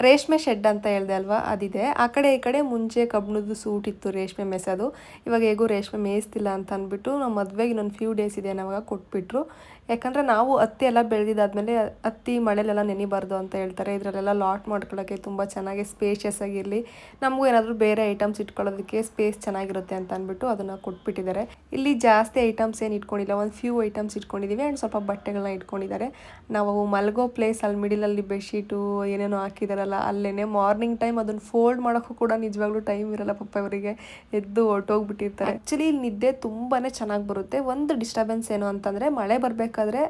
ರೇಷ್ಮೆ ಶೆಡ್ ಅಂತ ಹೇಳಿದೆ ಅಲ್ವಾ? ಅದಿದೆ. ಆ ಕಡೆ, ಈ ಕಡೆ ಮುಂಚೆ ಕಬ್ಬಣದ್ದು ಸೂಟ್ ಇತ್ತು ರೇಷ್ಮೆ ಮೆಸೋದು. ಇವಾಗ ಹೇಗೂ ರೇಷ್ಮೆ ಮೇಯಿಸ್ತಿಲ್ಲ ಅಂತ ಅಂದ್ಬಿಟ್ಟು ನಮ್ಮ ಮದುವೆಗೆ ಇನ್ನೊಂದು ಫ್ಯೂ ಡೇಸ್ ಇದೆ ನಾವಾಗ ಕೊಟ್ಬಿಟ್ರು. ಯಾಕಂದರೆ ನಾವು ಹತ್ತಿ ಎಲ್ಲ ಬೆಳೆದಿದ್ದಾದ್ಮೇಲೆ ಹತ್ತಿ ಮಳೆಲೆಲ್ಲ ನೆನಿಬಾರ್ದು ಅಂತ ಹೇಳ್ತಾರೆ. ಇದರಲ್ಲೆಲ್ಲ ಲಾಟ್ ಮಾಡ್ಕೊಳ್ಳೋಕ್ಕೆ ತುಂಬ ಚೆನ್ನಾಗಿ ಸ್ಪೇಷಿಯಸ್ ಆಗಿರಲಿ. ನಮಗೂ ಏನಾದರೂ ಬೇರೆ ಐಟಮ್ಸ್ ಇಟ್ಕೊಳ್ಳೋದಕ್ಕೆ ಸ್ಪೇಸ್ ಚೆನ್ನಾಗಿರುತ್ತೆ ಅಂತ ಅಂದ್ಬಿಟ್ಟು ಅದನ್ನು ಕೊಟ್ಬಿಟ್ಟಿದ್ದಾರೆ. ಇಲ್ಲಿ ಜಾಸ್ತಿ ಐಟಮ್ಸ್ ಏನು ಇಟ್ಕೊಂಡಿಲ್ಲ. ಒಂದು ಫ್ಯೂ ಐಟಮ್ಸ್ ಇಟ್ಕೊಂಡಿದ್ದೀವಿ ಆ್ಯಂಡ್ ಸ್ವಲ್ಪ ಬಟ್ಟೆಗಳನ್ನ ಇಟ್ಕೊಂಡಿದ್ದಾರೆ. ನಾವು ಮಲಗೋ ಪ್ಲೇಸ್ ಅಲ್ಲಿ ಮಿಡಿಲಲ್ಲಿ ಬೆಡ್ಶೀಟು ಏನೇನೋ ಹಾಕಿದಾರಲ್ಲ ಅಲ್ಲೇ ಮಾರ್ನಿಂಗ್ ಟೈಮ್ ಅದನ್ನು ಫೋಲ್ಡ್ ಮಾಡೋಕ್ಕೂ ಕೂಡ ನಿಜವಾಗ್ಲೂ ಟೈಮ್ ಇರಲ್ಲ ಪಪ್ಪ ಇವರಿಗೆ. ಎದ್ದು ಹೊರ್ಟೋಗ್ಬಿಟ್ಟಿರ್ತಾರೆ. ಆ್ಯಕ್ಚುಲಿ ಇಲ್ಲಿ ನಿದ್ದೆ ತುಂಬಾ ಚೆನ್ನಾಗಿ ಬರುತ್ತೆ. ಒಂದು ಡಿಸ್ಟರ್ಬೆನ್ಸ್ ಏನು ಅಂತಂದರೆ ಮಳೆ ಬರಬೇಕಾದ್ರೆ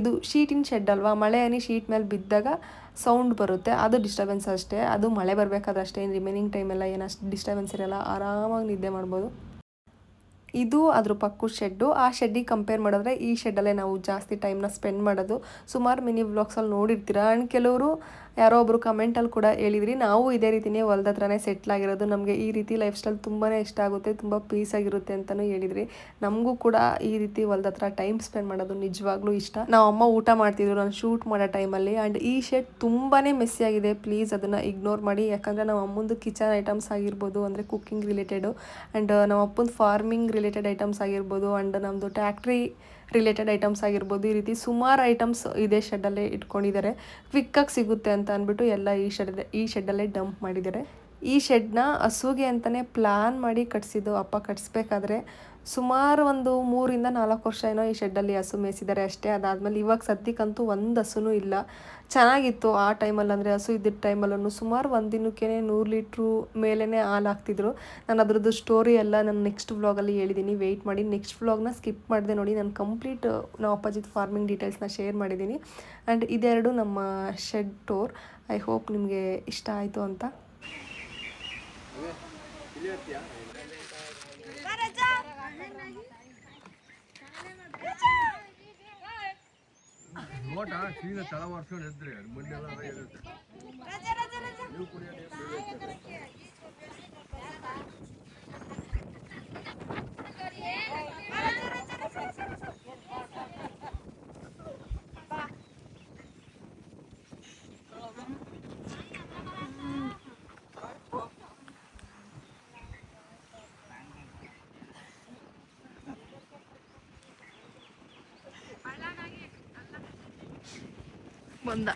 ಇದು ಶೀಟಿನ ಶೆಡ್ ಅಲ್ವಾ? ಮಳೆ ಹನಿ ಶೀಟ್ ಮೇಲೆ ಬಿದ್ದಾಗ ಸೌಂಡ್ ಬರುತ್ತೆ. ಅದು ಡಿಸ್ಟರ್ಬೆನ್ಸ್ ಅಷ್ಟೇ. ಅದು ಮಳೆ ಬರಬೇಕಾದ್ರೆ ಅಷ್ಟೇ. ರಿಮೈನಿಂಗ್ ಟೈಮೆಲ್ಲ ಏನು ಅಷ್ಟು ಡಿಸ್ಟರ್ಬೆನ್ಸ್ ಇರಲ್ಲ. ಆರಾಮಾಗಿ ನಿದ್ದೆ ಮಾಡ್ಬೋದು. ಇದು ಅದ್ರ ಪಕ್ಕದ ಶೆಡ್ಡು ಆ ಶೆಡ್ಡಿಗೆ ಕಂಪೇರ್ ಮಾಡಿದ್ರೆ ಈ ಶೆಡ್ಡಲ್ಲೇ ನಾವು ಜಾಸ್ತಿ ಟೈಮ್ನ ಸ್ಪೆಂಡ್ ಮಾಡೋದು. ಸುಮಾರು ಮಿನಿ ವ್ಲಾಗ್ಸಲ್ಲಿ ನೋಡಿರ್ತೀರ? ಆ್ಯಂಡ್ ಕೆಲವರು ಯಾರೋ ಒಬ್ಬರು ಕಮೆಂಟಲ್ಲಿ ಕೂಡ ಹೇಳಿದ್ರಿ, ನಾವು ಇದೇ ರೀತಿನೇ ಹೊಲ್ದ ಹತ್ರನೇ ಸೆಟ್ಲ್ ಆಗಿರೋದು. ನಮಗೆ ಈ ರೀತಿ ಲೈಫ್ ಸ್ಟೈಲ್ ತುಂಬಾ ಇಷ್ಟ ಆಗುತ್ತೆ, ತುಂಬ ಪೀಸ್ ಆಗಿರುತ್ತೆ ಅಂತಲೂ ಹೇಳಿದ್ರಿ. ನಮಗೂ ಕೂಡ ಈ ರೀತಿ ಹೊಲ್ದ ಹತ್ರ ಟೈಮ್ ಸ್ಪೆಂಡ್ ಮಾಡೋದು ನಿಜವಾಗ್ಲೂ ಇಷ್ಟ. ನಾವು ಅಮ್ಮ ಊಟ ಮಾಡ್ತಿದ್ರು, ನಾನು ಶೂಟ್ ಮಾಡೋ ಟೈಮಲ್ಲಿ ಆ್ಯಂಡ್ ಈ ಶೆಡ್ ತುಂಬಾ ಮೆಸ್ಸಿ ಆಗಿದೆ. ಪ್ಲೀಸ್ ಅದನ್ನು ಇಗ್ನೋರ್ ಮಾಡಿ. ಯಾಕಂದರೆ ನಮ್ಮ ಅಮ್ಮಂದು ಕಿಚನ್ ಐಟಮ್ಸ್ ಆಗಿರ್ಬೋದು, ಅಂದರೆ ಕುಕ್ಕಿಂಗ್ ರಿಲೇಟೆಡು ಆ್ಯಂಡ್ ನಮ್ಮ ಅಪ್ಪಂದು ಫಾರ್ಮಿಂಗ್ ರಿಲೇಟೆಡ್ ಐಟಮ್ಸ್ ಆಗಿರ್ಬೋದು. ಆ್ಯಂಡ್ ನಮ್ಮದು ಟ್ಯಾಕ್ಟ್ರಿ ರಿಲೇಟೆಡ್ ಐಟಮ್ಸ್ ಆಗಿರ್ಬೋದು, ಈ ರೀತಿ ಸುಮಾರು ಐಟಮ್ಸ್ ಇದೇ ಶೆಡ್ಡಲ್ಲೇ ಇಟ್ಕೊಂಡಿದ್ದಾರೆ. ಕ್ವಿಕ್ಕಾಗಿ ಸಿಗುತ್ತೆ ಅಂತ ಅಂದ್ಬಿಟ್ಟು ಎಲ್ಲ ಈ ಶೆಡ್ ಈ ಶೆಡ್ಡಲ್ಲೇ ಡಂಪ್ ಮಾಡಿದ್ದಾರೆ. ಈ ಶೆಡ್ನ ಹಸುಗೆ ಅಂತಲೇ ಪ್ಲ್ಯಾನ್ ಮಾಡಿ ಕಟ್ಸಿದ್ದು, ಅಪ್ಪ ಕಟ್ಸ್ಬೇಕಾದ್ರೆ ಸುಮಾರು ಒಂದು ಮೂರಿಂದ ನಾಲ್ಕು ವರ್ಷ ಏನೋ ಈ ಶೆಡ್ಡಲ್ಲಿ ಹಸು ಮೇಯಿಸಿದ್ದಾರೆ ಅಷ್ಟೇ. ಅದಾದಮೇಲೆ ಇವಾಗ ಸದ್ಯಕ್ಕಂತೂ ಒಂದು ಹಸುನೂ ಇಲ್ಲ. ಚೆನ್ನಾಗಿತ್ತು ಆ ಟೈಮಲ್ಲಿ ಅಂದರೆ ಹಸು ಇದ್ದಿದ್ದ ಟೈಮಲ್ಲೂ ಸುಮಾರು ಒಂದು ದಿನಕ್ಕೆ ನೂರು ಲೀಟ್ರು ಮೇಲೇ ಹಾಲು ಹಾಕ್ತಿದ್ರು. ನಾನು ಅದ್ರದ್ದು ಸ್ಟೋರಿ ಎಲ್ಲ ನಾನು ನೆಕ್ಸ್ಟ್ ವ್ಲಾಗಲ್ಲಿ ಹೇಳಿದ್ದೀನಿ ವೆಯ್ಟ್ ಮಾಡಿ ನೆಕ್ಸ್ಟ್ ವ್ಲಾಗ್ನ ಸ್ಕಿಪ್ ಮಾಡಿದೆ ನೋಡಿ. ನಾನು ಕಂಪ್ಲೀಟ್ ನಾ ಅಪ್ಪಾಜಿತ್ ಫಾರ್ಮಿಂಗ್ ಡೀಟೇಲ್ಸ್ನ ಶೇರ್ ಮಾಡಿದ್ದೀನಿ ಆ್ಯಂಡ್ ಇದೆರಡು ನಮ್ಮ ಶೆಡ್ ಟೋರ್ ಐ ಹೋಪ್ ನಿಮಗೆ ಇಷ್ಟ ಆಯಿತು ಅಂತ. ನೋಟ ಸೀದಾ ತಳ ಎದ್ರಿ ಎದ್ರೆ ಮಣ್ಣೆಲ್ಲ ಇರುತ್ತೆ ಬಂದ.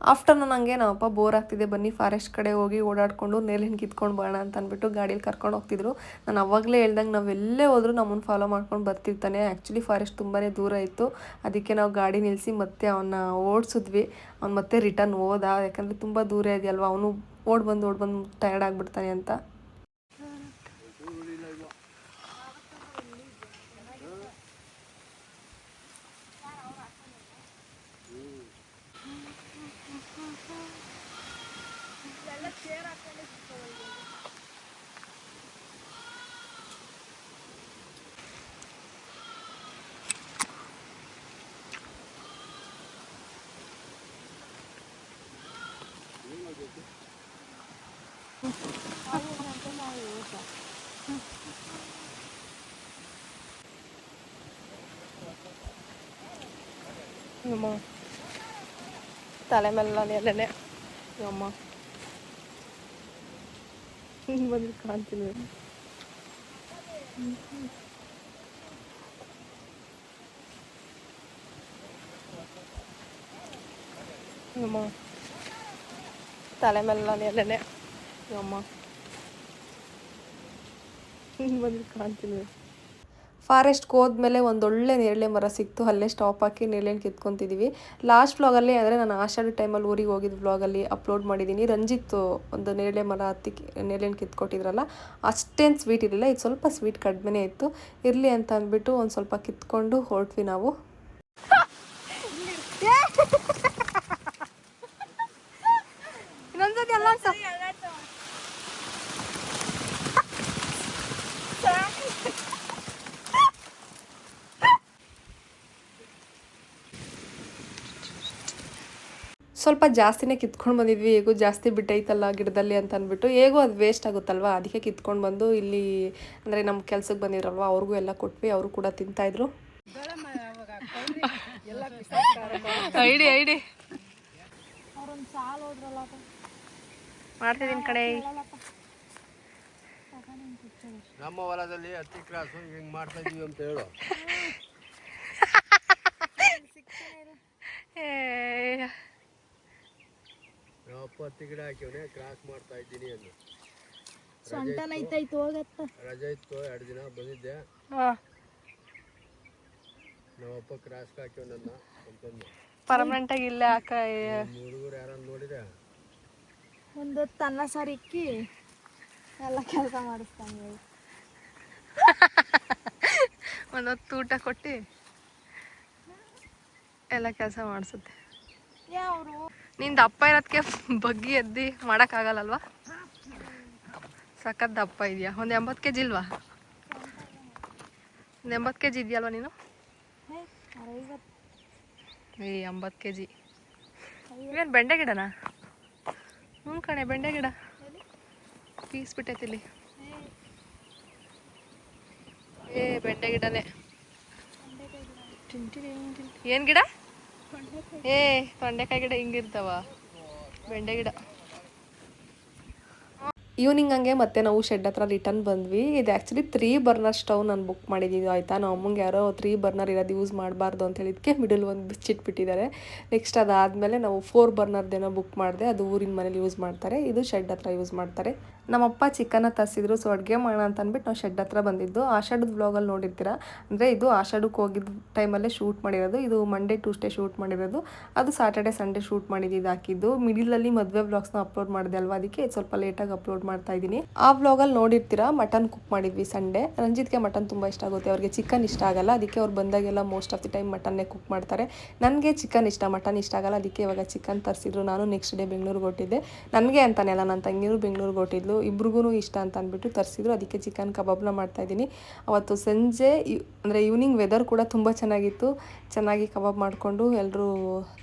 ಆಫ್ಟರ್ನೂನ್ ಹಂಗೆ ನಮ್ಮಪ್ಪ ಬೋರ್ ಆಗ್ತಿದೆ. ಬನ್ನಿ ಫಾರೆಸ್ಟ್ ಕಡೆ ಹೋಗಿ ಓಡಾಡ್ಕೊಂಡು ನೇಲಿನ ಕಿತ್ಕೊಂಡು ಬರೋಣ ಅಂತ ಅಂದ್ಬಿಟ್ಟು ಗಾಡೀಲಿ ಕರ್ಕೊಂಡು ಹೋಗ್ತಿದ್ರು. ನಾನು ಅವಾಗಲೇ ಹೇಳ್ದಂಗೆ ನಾವು ಎಲ್ಲೇ ಹೋದ್ರು ನಮ್ಮನ್ನು ಫಾಲೋ ಮಾಡ್ಕೊಂಡು ಬರ್ತಿರ್ತಾನೆ ಆ್ಯಕ್ಚುಲಿ ಫಾರೆಸ್ಟ್ ತುಂಬಾ ದೂರ ಇತ್ತು. ಅದಕ್ಕೆ ನಾವು ಗಾಡಿ ನಿಲ್ಲಿಸಿ ಮತ್ತೆ ಅವನ್ನ ಓಡಿಸಿದ್ವಿ. ಅವ್ನು ಮತ್ತೆ ರಿಟರ್ನ್ ಹೋದ. ಯಾಕಂದರೆ ತುಂಬ ದೂರ ಇದೆಯಲ್ವ? ಅವನು ಓಡ್ ಬಂದು ಓಡ್ ಬಂದು ಟಯರ್ಡ್ ಆಗಿಬಿಡ್ತಾನೆ ಅಂತ. ಚೇರ್ ಹಾಕೊಂಡು ತಲೆ ಮೇಲೆ ಎಲೆನೆ ಅಮ್ಮ ಬಂದು ಕಾಣ್ತೀನಿ ಅಮ್ಮ ತಲೆ ಮೇಲೆ ಎಲ್ಲೆನೆ ಅಮ್ಮ ಬಂದು ಕಾಣ್ತೀನಿ ಫಾರೆಸ್ಟ್ಗೆ ಹೋದ್ಮೇಲೆ ಒಂದೊಳ್ಳೆ ನೇರಳೆ ಮರ ಸಿಕ್ತು, ಅಲ್ಲೇ ಸ್ಟಾಪ್ ಹಾಕಿ ನೇರಳೆಣ್ಣು ಕಿತ್ಕೊತಿದ್ದೀವಿ ಲಾಸ್ಟ್ ವ್ಲಾಗಲ್ಲಿ ಅಂದರೆ ನಾನು ಆಷಾಢ ಟೈಮಲ್ಲಿ ಊರಿಗೆ ಹೋಗಿದ್ದ ವ್ಲಾಗಲ್ಲಿ ಅಪ್ಲೋಡ್ ಮಾಡಿದ್ದೀನಿ ರಂಜಿತ್ ಒಂದು ನೇರಳೆ ಮರ ಹತ್ತಿ ನೇರಳೆಣ್ಣು ಕಿತ್ಕೊಟ್ಟಿದ್ರಲ್ಲ, ಅಷ್ಟೇನು ಸ್ವೀಟ್ ಇರಲಿಲ್ಲ. ಇದು ಸ್ವಲ್ಪ ಸ್ವೀಟ್ ಕಡಿಮೆನೇ ಇತ್ತು. ಇರಲಿ ಅಂತ ಅಂದ್ಬಿಟ್ಟು ಒಂದು ಸ್ವಲ್ಪ ಕಿತ್ಕೊಂಡು ಹೊರಟ್ವಿ ನಾವು ಇನ್ನೊಂದ್ಸತಿ ಎಲ್ಲ ಸ್ವಲ್ಪ ಜಾಸ್ತಿನೇ ಕಿತ್ಕೊಂಡು ಬಂದಿದ್ವಿ. ಹೇಗೂ ಜಾಸ್ತಿ ಬಿಟ್ಟೈತಲ್ಲ ಗಿಡದಲ್ಲಿ ಅಂತ ಅಂದ್ಬಿಟ್ಟು. ಹೇಗೂ ಅದು ವೇಸ್ಟ್ ಆಗುತ್ತಲ್ವ? ಅದಕ್ಕೆ ಕಿತ್ಕೊಂಡು ಬಂದು ಇಲ್ಲಿ ಅಂದರೆ ನಮ್ಮ ಕೆಲ್ಸಕ್ಕೆ ಬಂದಿರಲ್ವ ಅವ್ರಿಗೂ ಎಲ್ಲ ಕೊಟ್ವಿ. ಅವರು ಕೂಡ ತಿಂತಾಯಿದ್ರು ಐಡಿ ಐಡಿ. ಮಾಡ್ತಿದ್ದೀನಿ ಕಡೆ ನಮ್ಮ ಹೊಲದಲ್ಲಿ ಹತ್ತಿ ಕ್ರಾಸು ಹಿಂಗೆ ಮಾಡ್ತಾ ಇದೀವಿ ಅಂತ ಹೇಳು. ನಾವಪ್ಪ ಹತ್ತಿ ಗಿಡ ಹಾಕಿವನೆ ಕ್ರಾಸ್ ಮಾಡ್ತಾ ಇದ್ದೀನಿ ಅಂದು ಸೊಂಟನೈತೈತು ಹೋಗತ್ತ. ರಜೆ ಇತ್ತು ಎರಡು ದಿನ ಬಂದಿದ್ದೆ. ಹಾಂ. ನಾವಪ್ಪ ಕ್ರಾಸ್ ಹಾಕಿವನನ್ನ ಅಂತಂದು ಪರ್ಮನೆಂಟಾಗಿ ಇಲ್ಲೇ ಹಾಕ ಅಕ್ಕ ಹುಡುಗರು ಯಾರನ್ನ ನೋಡಿದೆ? ಒಂದು ತನ್ನ ಸರಿಕ್ಕಿ ಎಲ್ಲ ಕೆಲಸ ಮಾಡಿಸ್ತಾನೆ ಒಂದೊತ್ತು ಊಟ ಕೊಟ್ಟು ಎಲ್ಲ ಕೆಲಸ ಮಾಡಿಸುತ್ತೆ. ಯಾವ್ರು? ನೀನು ಅಪ್ಪ ಇರೋದಕ್ಕೆ ಬಗ್ಗಿ ಎದ್ದು ಮಾಡೋಕ್ಕಾಗಲ್ಲಲ್ವಾ? ಸಖತ್ ದಪ್ಪ ಇದೆಯಾ? ಒಂದು ಎಂಬತ್ತು ಕೆ ಜಿ ಇಲ್ವಾ? ಒಂದು ಎಂಬತ್ತು ಕೆ ಜಿ ಇದೆಯಲ್ವಾ ನೀನು? ಏ, ಎಂಬತ್ತು ಕೆ ಜಿ ಇವೇನು ಬೆಂಡೆ ಗಿಡನಾ? ಹ್ಞೂ ಕಣೆ, ಬೆಂಡೆ ಗಿಡ. ಪೀಸ್ ಬಿಟ್ಟೈತಿ ಇಲ್ಲಿ ಏ, ಬೆಂಡೆ ಗಿಡನೇ. ಏನು ಗಿಡ? ಏ, ತೊಂಡೆಕಾಯಿ ಗಿಡ ಹಿಂಗಿರ್ತಾವ. ಬೆಂಡೆ ಗಿಡ. ಈವ್ನಿಂಗ್ ಹಂಗೆ ಮತ್ತೆ ನಾವು ಶೆಡ್ ಹತ್ರ ರಿಟರ್ನ್ ಬಂದ್ವಿ. ಇದು ಆ್ಯಕ್ಚುಲಿ ತ್ರೀ ಬರ್ನರ್ ಸ್ಟವ್ ನಾನು ಬುಕ್ ಮಾಡಿದ್ದೀವಿ ಆಯಿತಾ? ನಾವು ಅಮ್ಮಂಗೆ ಯಾರೋ ತ್ರೀ ಬರ್ನರ್ ಇರೋದು ಯೂಸ್ ಮಾಡಬಾರ್ದು ಅಂತ ಹೇಳಿದಕ್ಕೆ ಮಿಡಲ್ ಒಂದು ಬಿಚ್ಚಿಟ್ಬಿಟ್ಟಿದ್ದಾರೆ. ನೆಕ್ಸ್ಟ್ ಅದಾದಮೇಲೆ ನಾವು ಫೋರ್ ಬರ್ನರ್ದೇನೋ ಬುಕ್ ಮಾಡಿದೆ, ಅದು ಊರಿನ ಮನೇಲಿ ಯೂಸ್ ಮಾಡ್ತಾರೆ. ಇದು ಶೆಡ್ ಹತ್ರ ಯೂಸ್ ಮಾಡ್ತಾರೆ. ನಮ್ಮಪ್ಪ ಚಿಕನ್ನ ತರಿಸಿದ್ರು ಸೊ ಅಡುಗೆ ಮಾಡೋಣ ಅಂತ ಅಂದ್ಬಿಟ್ಟು ನಾವು ಶೆಡ್ ಹತ್ರ ಬಂದಿದ್ದು. ಆಷಾಢದ ವ್ಲಾಗಲ್ಲಿ ನೋಡಿರ್ತೀರ? ಅಂದರೆ ಇದು ಆಷಾಢಕ್ಕೆ ಹೋಗಿದ್ದ ಟೈಮಲ್ಲೇ ಶೂಟ್ ಮಾಡಿರೋದು. ಇದು ಮಂಡೇ ಟ್ಯೂಸ್ಡೇ ಶೂಟ್ ಮಾಡಿರೋದು. ಅದು ಸಾಟರ್ಡೆ ಸಂಡೇ ಶೂಟ್ ಮಾಡಿದ್ದು ಇದು ಹಾಕಿದ್ದು. ಮಿಡಿಲಲ್ಲಿ ಮದುವೆ ವ್ಲಾಗ್ಸ್ನ ಅಪ್ಲೋಡ್ ಮಾಡಿದೆ ಅಲ್ವಾ ಅದಕ್ಕೆ? ಸ್ವಲ್ಪ ಲೇಟಾಗಿ ಅಪ್ಲೋಡ್ ಮಾಡ್ತಾ ಇದ್ದೀನಿ. ಆ ವ್ಲಾಗಲ್ಲಿ ನೋಡಿರ್ತೀರಾ? ಮಟನ್ ಕುಕ್ ಮಾಡಿದ್ವಿ ಸಂಡೇ ರಂಜಿತ್ಗೆ ಮಟನ್ ತುಂಬ ಇಷ್ಟ ಆಗುತ್ತೆ. ಅವ್ರಿಗೆ ಚಿಕನ್ ಇಷ್ಟ ಆಗಲ್ಲ. ಅದಕ್ಕೆ ಅವ್ರು ಬಂದಾಗೆಲ್ಲ ಮೋಸ್ಟ್ ಆಫ್ ದಿ ಟೈಮ್ ಮಟನ್ನೇ ಕುಕ್ ಮಾಡ್ತಾರೆ. ನನಗೆ ಚಿಕನ್ ಇಷ್ಟ ಮಟನ್ ಇಷ್ಟ ಆಗಲ್ಲ. ಅದಕ್ಕೆ ಇವಾಗ ಚಿಕನ್ ತರಿಸಿದ್ರು. ನಾನು ನೆಕ್ಸ್ಟ್ ಡೇ ಬೆಂಗಳೂರಿಗೆ ಹೊಟ್ಟಿದ್ದೆ ನನಗೆ ಅಂತಾನೆ ಅಲ್ಲ ನನ್ನ ತಂಗಿರು ಬೆಂಗಳೂರಿಗೆ ಹೊಟ್ಟಿದ್ಲು ಇಬ್ರಿಗೂ ಇಷ್ಟ ಅಂತ ಅಂದ್ಬಿಟ್ಟು ತರಿಸಿದ್ರು. ಅದಕ್ಕೆ ಚಿಕನ್ ಕಬಾಬ್ನ ಮಾಡ್ತಾಯಿದ್ದೀನಿ ಅವತ್ತು ಸಂಜೆ ಅಂದರೆ ಈವ್ನಿಂಗ್ ವೆದರ್ ಕೂಡ ತುಂಬ ಚೆನ್ನಾಗಿತ್ತು. ಚೆನ್ನಾಗಿ ಕಬಾಬ್ ಮಾಡಿಕೊಂಡು ಎಲ್ಲರೂ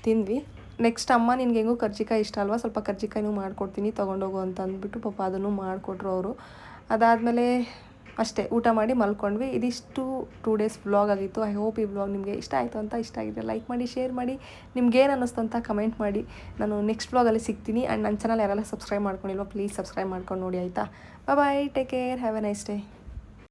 ತಿಂದ್ವಿ. ನೆಕ್ಸ್ಟ್ ಅಮ್ಮ ನಿನಗೆ ಹೆಂಗೂ ಕರ್ಜಿಕಾಯಿ ಇಷ್ಟ ಅಲ್ವಾ? ಸ್ವಲ್ಪ ಕರ್ಜಿಕಾಯಿನೂ ಮಾಡ್ಕೊಡ್ತೀನಿ, ತೊಗೊಂಡೋಗು ಅಂತ ಅಂದ್ಬಿಟ್ಟು ಪಾಪ ಅದನ್ನು ಮಾಡಿಕೊಟ್ರು ಅವರು. ಅದಾದಮೇಲೆ ಅಷ್ಟೇ, ಊಟ ಮಾಡಿ ಮಲ್ಕೊಂಡ್ವಿ. ಇದಿಷ್ಟು ಟೂ ಡೇಸ್ ವ್ಲಾಗ್ ಆಗಿತ್ತು. ಐ ಹೋಪ್ ಈ ವ್ಲಾಗ್ ನಿಮಗೆ ಇಷ್ಟ ಆಯಿತು ಅಂತ ಇಷ್ಟ ಆಗಿದೆ ಲೈಕ್ ಮಾಡಿ ಶೇರ್ ಮಾಡಿ ನಿಮ್ಗೇನು ಅನ್ನಿಸ್ತು ಅಂತ ಕಮೆಂಟ್ ಮಾಡಿ. ನಾನು ನೆಕ್ಸ್ಟ್ ವ್ಲಾಗಲ್ಲಿ ಸಿಗ್ತೀನಿ ಆ್ಯಂಡ್ ನನ್ನ ಚಾನಲ್ ಯಾರೆಲ್ಲ ಸಬ್ಸ್ಕ್ರೈಬ್ ಮಾಡ್ಕೊಂಡಿಲ್ವ ಪ್ಲೀಸ್ ಸಬ್ಸ್ಕ್ರೈಬ್ ಮಾಡ್ಕೊಂಡು ನೋಡಿ ಆಯಿತಾ? Bye take care have a nice day